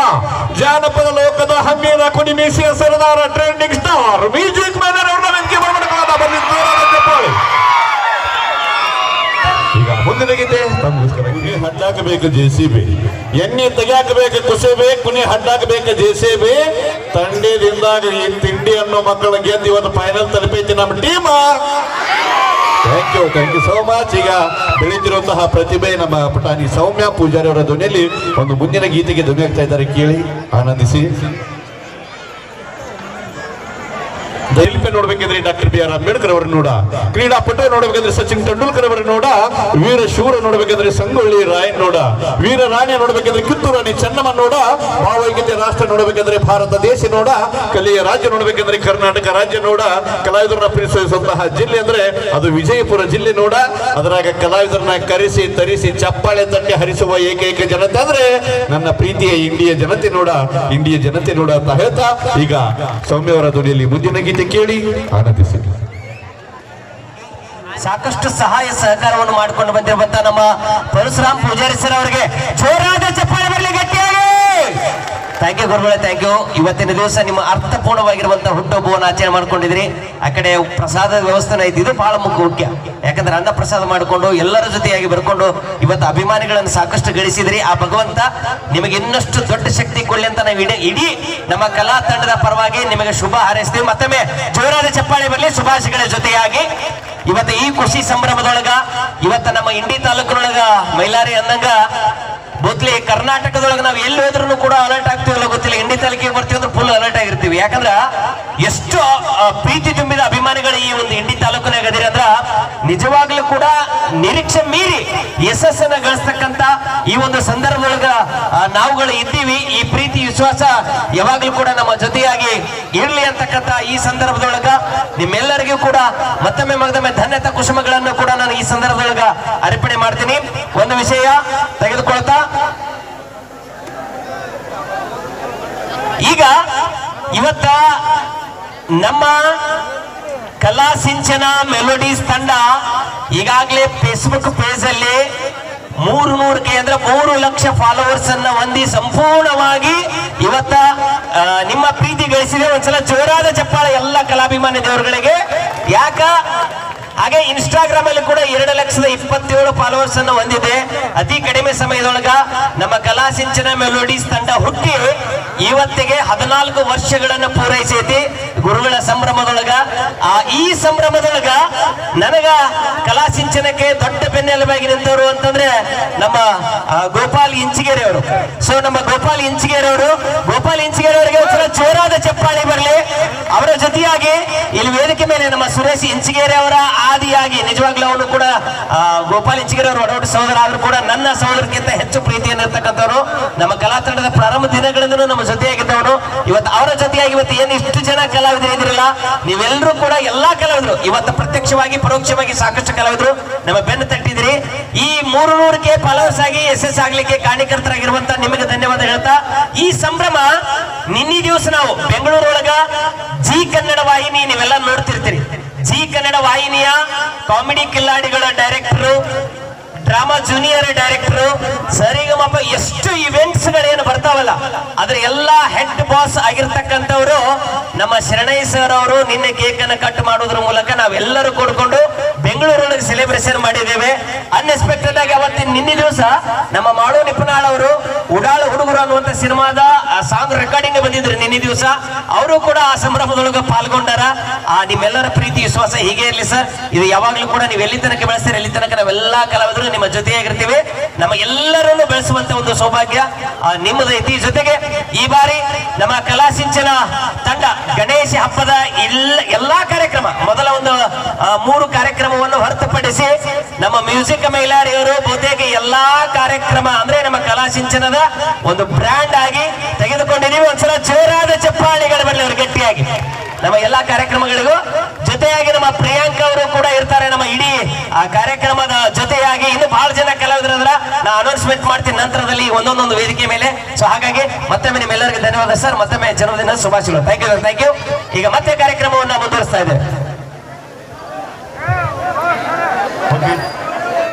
ಜಾನಪದ ಲೋಕದ ಹಮ್ಮಿನ ಕುಡಿ ಮೀಸಿಯ ಸರದಾರ ಟ್ರೆಂಡಿಂಗ್ ಸ್ಟಾರ್ ಮ್ಯೂಸಿಕ್ ಅವ್ರನ್ನ ವೇದಿಕೆ ಬರಮಾಡಿಕೊಳ್ಳೋಣ. ಈಗ ಮುಂದಿನ ಗೀತೆ. ಹಡ್ಡಾಕಬೇಕು ಜೆ ಸಿ ಬಿ. ಎಣ್ಣೆ ತೆಗೆಯಾಕಬೇಕು ಕುಸೇಬಿ ಕುನಿ ಹಡ್ಡಾಕಬೇಕು ಜೆ ಸಿ ಬಿ. ಈ ತಿಂಡಿ ಅನ್ನೋ ಮಕ್ಕಳ ಗೆದ್ದು ಇವತ್ತು ಫೈನಲ್ ತಲುಪೈತಿ ನಮ್ಮ team. Thank you thank you so much ಈಗ ಬೆಳೀತಿರುವಂತಹ ಪ್ರತಿಭೆ ನಮ್ಮ ಪುಟಾಣಿ ಸೌಮ್ಯ ಪೂಜಾರಿ ಅವರ ಧ್ವನಿಯಲ್ಲಿ ಒಂದು ಮುಂದಿನ ಗೀತೆಗೆ ಧ್ವನಿ ಆಗ್ತಾ ಇದ್ದಾರೆ ಕೇಳಿ ಆನಂದಿಸಿ. ಶಿಲ್ಪಿ ನೋಡ್ಬೇಕಿದ್ರೆ ಡಾಕ್ಟರ್ ಬಿ ಆರ್ ಅಂಬೇಡ್ಕರ್ ಅವರು ನೋಡ. ಕ್ರೀಡಾಪಟು ನೋಡ್ಬೇಕಂದ್ರೆ ಸಚಿನ್ ತೆಂಡೂಲ್ಕರ್ ಅವರು ನೋಡ. ವೀರ ಶೂರ ನೋಡ್ಬೇಕಂದ್ರೆ ಸಂಗೊಳ್ಳಿ ರಾಯ್ ನೋಡ. ವೀರ ರಾಣಿ ನೋಡ್ಬೇಕಂದ್ರೆ ಕಿತ್ತೂರು ರಾಣಿ ಚೆನ್ನಮ್ಮ ನೋಡ. ಭಾವೈಕ್ಯತೆ ರಾಷ್ಟ್ರ ನೋಡ್ಬೇಕಂದ್ರೆ ಭಾರತ ದೇಶ ನೋಡ. ಕಲಿಯ ರಾಜ್ಯ ನೋಡ್ಬೇಕಂದ್ರೆ ಕರ್ನಾಟಕ ರಾಜ್ಯ ನೋಡ. ಕಲಾವಿದರನ್ನ ಪ್ರೀತಿಸುವಂತಹ ಜಿಲ್ಲೆ ಅಂದ್ರೆ ಅದು ವಿಜಯಪುರ ಜಿಲ್ಲೆ ನೋಡ. ಅದರಾಗ ಕಲಾವಿದರನ್ನ ಕರೆಸಿ, ತರಿಸಿ, ಚಪ್ಪಾಳೆ ತಟ್ಟಿ ಹರಿಸುವ ಏಕೈಕ ಜನತೆ ಅಂದ್ರೆ ನನ್ನ ಪ್ರೀತಿಯ ಇಂಡಿಯ ಜನತೆ ನೋಡ. ಇಂಡಿಯ ಜನತೆ ನೋಡ ಅಂತ ಹೇಳ್ತಾ ಈಗ ಸೌಮ್ಯವರ ಧ್ವನಿಯಲ್ಲಿ ಮುಂದಿನ ಗೀತೆ ಕೇಳಿ. ಆನಂದಿಸಿ. ಸಾಕಷ್ಟು ಸಹಾಯ ಸಹಕಾರವನ್ನು ಮಾಡಿಕೊಂಡು ಬಂದಿರುವಂತಹ ನಮ್ಮ ಪರಶುರಾಮ್ ಪೂಜಾರಿ ಸರ್ ಅವರಿಗೆ ಜೋರಾದ ಯು ಥ್ಯಾಂಕ್ ಯು ಇವತ್ತಿನ ದಿವಸ ನಿಮ್ಮ ಅರ್ಥಪೂರ್ಣವಾಗಿರುವಂತಹ ಹುಟ್ಟುಹಬ್ಬವನ್ನು ಆಚರಣೆ ಮಾಡ್ಕೊಂಡಿದ್ರಿ ಆ ಕಡೆ ಪ್ರಸಾದದ ವ್ಯವಸ್ಥೆನ ಐತಿ ಇದು ಬಹಳ ಮುಖ್ಯ. ಯಾಕಂದ್ರೆ ಅನ್ನ ಪ್ರಸಾದ ಮಾಡಿಕೊಂಡು ಎಲ್ಲರ ಜೊತೆಯಾಗಿ ಬರ್ಕೊಂಡು ಇವತ್ತು ಅಭಿಮಾನಿಗಳನ್ನು ಸಾಕಷ್ಟು ಗಳಿಸಿದ್ರಿ. ಆ ಭಗವಂತ ನಿಮಗೆ ಇನ್ನಷ್ಟು ದೊಡ್ಡ ಶಕ್ತಿ ಕೊಡಲಿ ಅಂತ ನಾವು ಇಡೀ ಇಡೀ ನಮ್ಮ ಕಲಾ ತಂಡದ ಪರವಾಗಿ ನಿಮಗೆ ಶುಭ ಹಾರೈಸ್ತೀವಿ. ಮತ್ತೊಮ್ಮೆ ಜೋರಾದ ಚಪ್ಪಾಳೆ ಬರಲಿ. ಶುಭಾಶಯಗಳ ಜೊತೆಯಾಗಿ ಇವತ್ತು ಈ ಖುಷಿ ಸಂಭ್ರಮದೊಳಗ ಇವತ್ತು ನಮ್ಮ ಇಂಡಿ ತಾಲೂಕಿನೊಳಗ ಮೈಲಾರಿ ಅಂದಂಗ ಮೊದ್ಲೇ ಕರ್ನಾಟಕದೊಳಗೆ ನಾವು ಎಲ್ಲಿ ಹೋದ್ರೂ ಕೂಡ ಅಲರ್ಟ್ ಆಗ್ತೀವಲ್ಲ ಗೊತ್ತಿಲ್ಲ. ಇಂಡಿ ತಾಲೂಕಿಗೆ ಬರ್ತೀವಿ ಅಂದ್ರೆ ಫುಲ್ ಅಲರ್ಟ್ ಆಗಿರ್ತೀವಿ. ಯಾಕಂದ್ರ ಎಷ್ಟು ಪ್ರೀತಿ ತುಂಬಿದ ಅಭಿಮಾನಿಗಳು ಈ ಒಂದು ಇಂಡಿ ತಾಲೂಕಿನಾಗ ಅದಿರ ಅಂದ್ರ ನಿಜವಾಗ್ಲೂ ಕೂಡ ನಿರೀಕ್ಷೆ ಮೀರಿ ಯಶಸ್ಸನ್ನ ಗಳಿಸ್ತಕ್ಕಂತ ಈ ಒಂದು ಸಂದರ್ಭದೊಳಗ ನಾವುಗಳು ಇದ್ದೀವಿ. ಈ ಪ್ರೀತಿ, ವಿಶ್ವಾಸ ಯಾವಾಗ್ಲೂ ಕೂಡ ನಮ್ಮ ಜೊತೆಯಾಗಿ ಇರ್ಲಿ ಅಂತಕ್ಕಂತ ಈ ಸಂದರ್ಭದೊಳಗ ನಿಮ್ಮೆಲ್ಲರಿಗೂ ಕೂಡ ಮತ್ತೊಮ್ಮೆ ಮಗದೊಮ್ಮೆ ಧನ್ಯತಾ ಕುಸುಮಗಳನ್ನು ಕೂಡ ನಾನು ಈ ಸಂದರ್ಭದೊಳಗ ಅರ್ಪಣೆ ಮಾಡ್ತೀನಿ. ಒಂದು ವಿಷಯ ತೆಗೆದುಕೊಳ್ತಾ ಈಗ ಇವತ್ತ ನಮ್ಮ ಕಲಾ ಸಿಂಚನ ಮೆಲೋಡೀಸ್ ತಂಡ ಈಗಾಗಲೇ ಫೇಸ್ಬುಕ್ ಪೇಜ್ ಅಲ್ಲಿ ಮೂರು ನೂರಕ್ಕೆ ಅಂದ್ರೆ ಮೂರು ಲಕ್ಷ ಫಾಲೋವರ್ಸ್ ಅನ್ನ ಹೊಂದಿ ಸಂಪೂರ್ಣವಾಗಿ ಇವತ್ತ ನಿಮ್ಮ ಪ್ರೀತಿ ಗಳಿಸಿದೆ. ಒಂದ್ಸಲ ಜೋರಾದ ಚಪ್ಪಾಳೆ ಎಲ್ಲ ಕಲಾಭಿಮಾನಿ ದೇವರುಗಳಿಗೆ. ಯಾಕ? ಹಾಗೆ ಇನ್ಸ್ಟಾಗ್ರಾಮ್ ಅಲ್ಲಿ ಕೂಡ ಎರಡು ಲಕ್ಷದ ಇಪ್ಪತ್ತೇಳು ಫಾಲೋವರ್ಸ್ ಅನ್ನು ಹೊಂದಿದೆ. ಅತಿ ಕಡಿಮೆ ಸಮಯದೊಳಗ ನಮ್ಮ ಕಲಾ ಸಿಂಚನ ಮೆಲೋಡೀಸ್ ತಂಡ ಹುಟ್ಟಿ ಇವತ್ತಿಗೆ ಹದಿನಾಲ್ಕು ವರ್ಷಗಳನ್ನು ಪೂರೈಸೈತಿ. ಗುರುಗಳ ಸಂಭ್ರಮದೊಳಗ. ಆ ಈ ಸಂಭ್ರಮದೊಳಗ ನನಗ ಕಲಾ ಸಿಂಚನಕ್ಕೆ ದೊಡ್ಡ ಬೆನ್ನೆಲುಬಾಗಿ ನಿಂತವರು ಅಂತಂದ್ರೆ ನಮ್ಮ ಗೋಪಾಲ್ ಇಂಚಿಗೇರಿ ಅವರು. ಸೊ ನಮ್ಮ ಗೋಪಾಲ್ ಇಂಚಿಗೇರಿ ಅವರು. ಗೋಪಾಲ್ ಇಂಚಿಗೇರಿ ಅವರಿಗೆ ಒಂದ್ಸಲ ಜೋರಾದ ಚಪ್ಪಾಳಿ ಬರಲಿ. ಅವರ ಜೊತೆಯಾಗಿ ಇಲ್ಲಿ ವೇದಿಕೆ ಮೇಲೆ ನಮ್ಮ ಸುರೇಶ್ ಇಂಚಿಗೇರಿ ಅವರ ಆದಿಯಾಗಿ, ನಿಜವಾಗ್ಲೂ ಅವನು ಕೂಡ ಗೋಪಾಲ್ ಇಂಚಿಗೇರಿ ಅವರು ಒಡೌಟ್ ಸಹೋದರ ಆದ್ರೂ ಕೂಡ ನನ್ನ ಸಹೋದರಕ್ಕಿಂತ ಹೆಚ್ಚು ಪ್ರೀತಿಯನ್ನು ಇರ್ತಕ್ಕಂಥವ್ರು. ನಮ್ಮ ಕಲಾ ತಂಡದ ಪ್ರಾರಂಭ ದಿನಗಳಿಂದಲೂ ನಮ್ಮ ಜೊತೆಯಾಗಿದ್ದವನು. ಇವತ್ತು ಅವರ ಜೊತೆಯಾಗಿ ಇವತ್ತು ಏನು ಇಷ್ಟು ಜನ ಕಲಾವಿದರು ಇದ್ರಲ್ಲ. ನೀವೆಲ್ಲರೂ ಕೂಡ ಎಲ್ಲಾ ಕಲಾವಿದರು. ಇವತ್ತು ಪ್ರತ್ಯಕ್ಷವಾಗಿ, ಪರೋಕ್ಷವಾಗಿ ಸಾಕಷ್ಟು ಕಲಾವಿದರು. ನಮ್ಮ ಬೆನ್ನು ತಟ್ಟಿದ್ರಿ. ಈ ಮೂರು ನೂರಕ್ಕೆ ಫಾಲೋವರ್ಸ್ ಆಗಿ ಎಸ್ ಆಗ್ಲಿಕ್ಕೆ ಕಾರ್ಯಕರ್ತರಾಗಿರುವಂತ ನಿಮಗೆ ಧನ್ಯವಾದ ಹೇಳ್ತಾ, ಈ ಸಂಭ್ರಮ ನಿನ್ನೆ ದಿವಸ ನಾವು ಬೆಂಗಳೂರೊಳಗ ಜಿ ಕನ್ನಡ ವಾಹಿನಿ ನೀವೆಲ್ಲ ನೋಡ್ತಿರ್ತೀರಿ. ಜಿ ಕನ್ನಡ ವಾಹಿನಿಯ comedy ಕಿಲ್ಲಾಡಿಗಳ director drama junior director, Sarigamapa ಎಷ್ಟು ಇವೆಂಟ್ಸ್ ಗಳೇನು ಬರ್ತಾವಲ್ಲ ಆದ್ರೆ ಎಲ್ಲಾ ಹೆಡ್ ಬಾಸ್ ಆಗಿರ್ತಕ್ಕಂಥವ್ರು, ನಮ್ಮ ಶರಣಯ್ಯ ಸರ್ ಅವರು ನಿನ್ನೆ ಕೇಕ್ ಅನ್ನ ಕಟ್ ಮಾಡೋದ್ರ ಮೂಲಕ ನಾವೆಲ್ಲರೂ ಕೂಡ್ಕೊಂಡು ಬೆಂಗಳೂರೊಳಗೆ ಸೆಲೆಬ್ರೇಷನ್ ಮಾಡಿದ್ದೇವೆ. ಅನ್ಎಕ್ಸ್ಪೆಕ್ಟೆಡ್ ಆಗಿ ಅವತ್ತಿನ ನಿನ್ನೆ ದಿವಸ ನಮ್ಮ ಮಾಡು ನಿಪುಣಾಳ್ ಅವರು, ಉಡಾಳ ಹುಡುಗರು ಅನ್ನುವಂತ ಸಿನಿಮಾದ ಸಾಂಗ್ ರೆಕಾರ್ಡಿಂಗ್ ಬಂದಿದ್ರು ನಿನ್ನೆ ದಿವಸ. ಅವರು ಕೂಡ ಆ ಸಂಭ್ರಮದೊಳಗೆ ಪಾಲ್ಗೊಂಡಾರ. ಆ ನಿಮ್ಮೆಲ್ಲರ ಪ್ರೀತಿ, ವಿಶ್ವಾಸ ಹೀಗೆ ಇರಲಿ ಸರ್. ಇದು ಯಾವಾಗ್ಲೂ ಕೂಡ ನೀವು ಎಲ್ಲಿ ತನಕ ಬೆಳೆಸ್ತೀರಿ, ಎಲ್ಲಿ ತನಕ ನಾವೆಲ್ಲಾ ಕಲಾವಿದರು ನಿಮ್ಮ ಜೊತೆಯಾಗಿರ್ತೀವಿ. ನಮ್ಮ ಎಲ್ಲರನ್ನು ಬೆಳೆಸುವಂತ ಒಂದು ಸೌಭಾಗ್ಯ. ನಿಮ್ಮ ನಿಮ್ಮದೈತಿ ಜೊತೆಗೆ ಈ ಬಾರಿ ನಮ್ಮ ಕಲಾ ಸಿಂಚನ ತಂಡ ಗಣೇಶ ಹಬ್ಬದ ಎಲ್ಲ ಎಲ್ಲಾ ಕಾರ್ಯಕ್ರಮ, ಮೊದಲ ಒಂದು ಮೂರು ಕಾರ್ಯಕ್ರಮವನ್ನು ಹೊರತುಪಡಿಸಿ ನಮ್ಮ ಮ್ಯೂಸಿಕ್ ಮೈಲಾರಿಯವರು ಬಹುತೇಕ ಎಲ್ಲಾ ಕಾರ್ಯಕ್ರಮ ಅಂದ್ರೆ ನಮ್ಮ ಕಲಾ ಸಿಂಚನದ ಒಂದು ಬ್ರ್ಯಾಂಡ್ ಆಗಿ ತೆಗೆದುಕೊಂಡಿದ್ದೀವಿ. ಒಂದ್ಸಲ ಚೇರಾದ ಚಪ್ಪಾಳಿಗಳು ಬರಲಿ ಅವರು ಗಟ್ಟಿಯಾಗಿ. ನಮ್ಮ ಎಲ್ಲಾ ಕಾರ್ಯಕ್ರಮಗಳಿಗೂ ಜೊತೆಯಾಗಿ ನಮ್ಮ ಪ್ರಿಯಾಂಕ ಅವರು ಕೂಡ ಇರ್ತಾರೆ ನಮ್ಮ ಇಡೀ, ಆ, ಕಾರ್ಯಕ್ರಮದ ಜೊತೆಯಾಗಿ. ಇನ್ನು ಬಹಳ ಜನ ಕಲಾವಿದರ ನಾ ಅನೌನ್ಸ್ಮೆಂಟ್ ಮಾಡ್ತೀನಿ ನಂತರದಲ್ಲಿ ಒಂದೊಂದೊಂದು ವೇದಿಕೆ ಮೇಲೆ. ಸೊ ಹಾಗಾಗಿ ಮತ್ತೊಮ್ಮೆ ನಿಮ್ಮೆಲ್ಲರಿಗೂ ಧನ್ಯವಾದ ಸರ್. ಮತ್ತೊಮ್ಮೆ ಜನ್ಮದಿನ ಶುಭಾಶಯಗಳು. ಥ್ಯಾಂಕ್ ಯು ಥ್ಯಾಂಕ್ ಯು ಈಗ ಮತ್ತೆ ಕಾರ್ಯಕ್ರಮವನ್ನು ಮುಂದುವರಿಸ್ತಾ ಇದ್ದೇವೆ.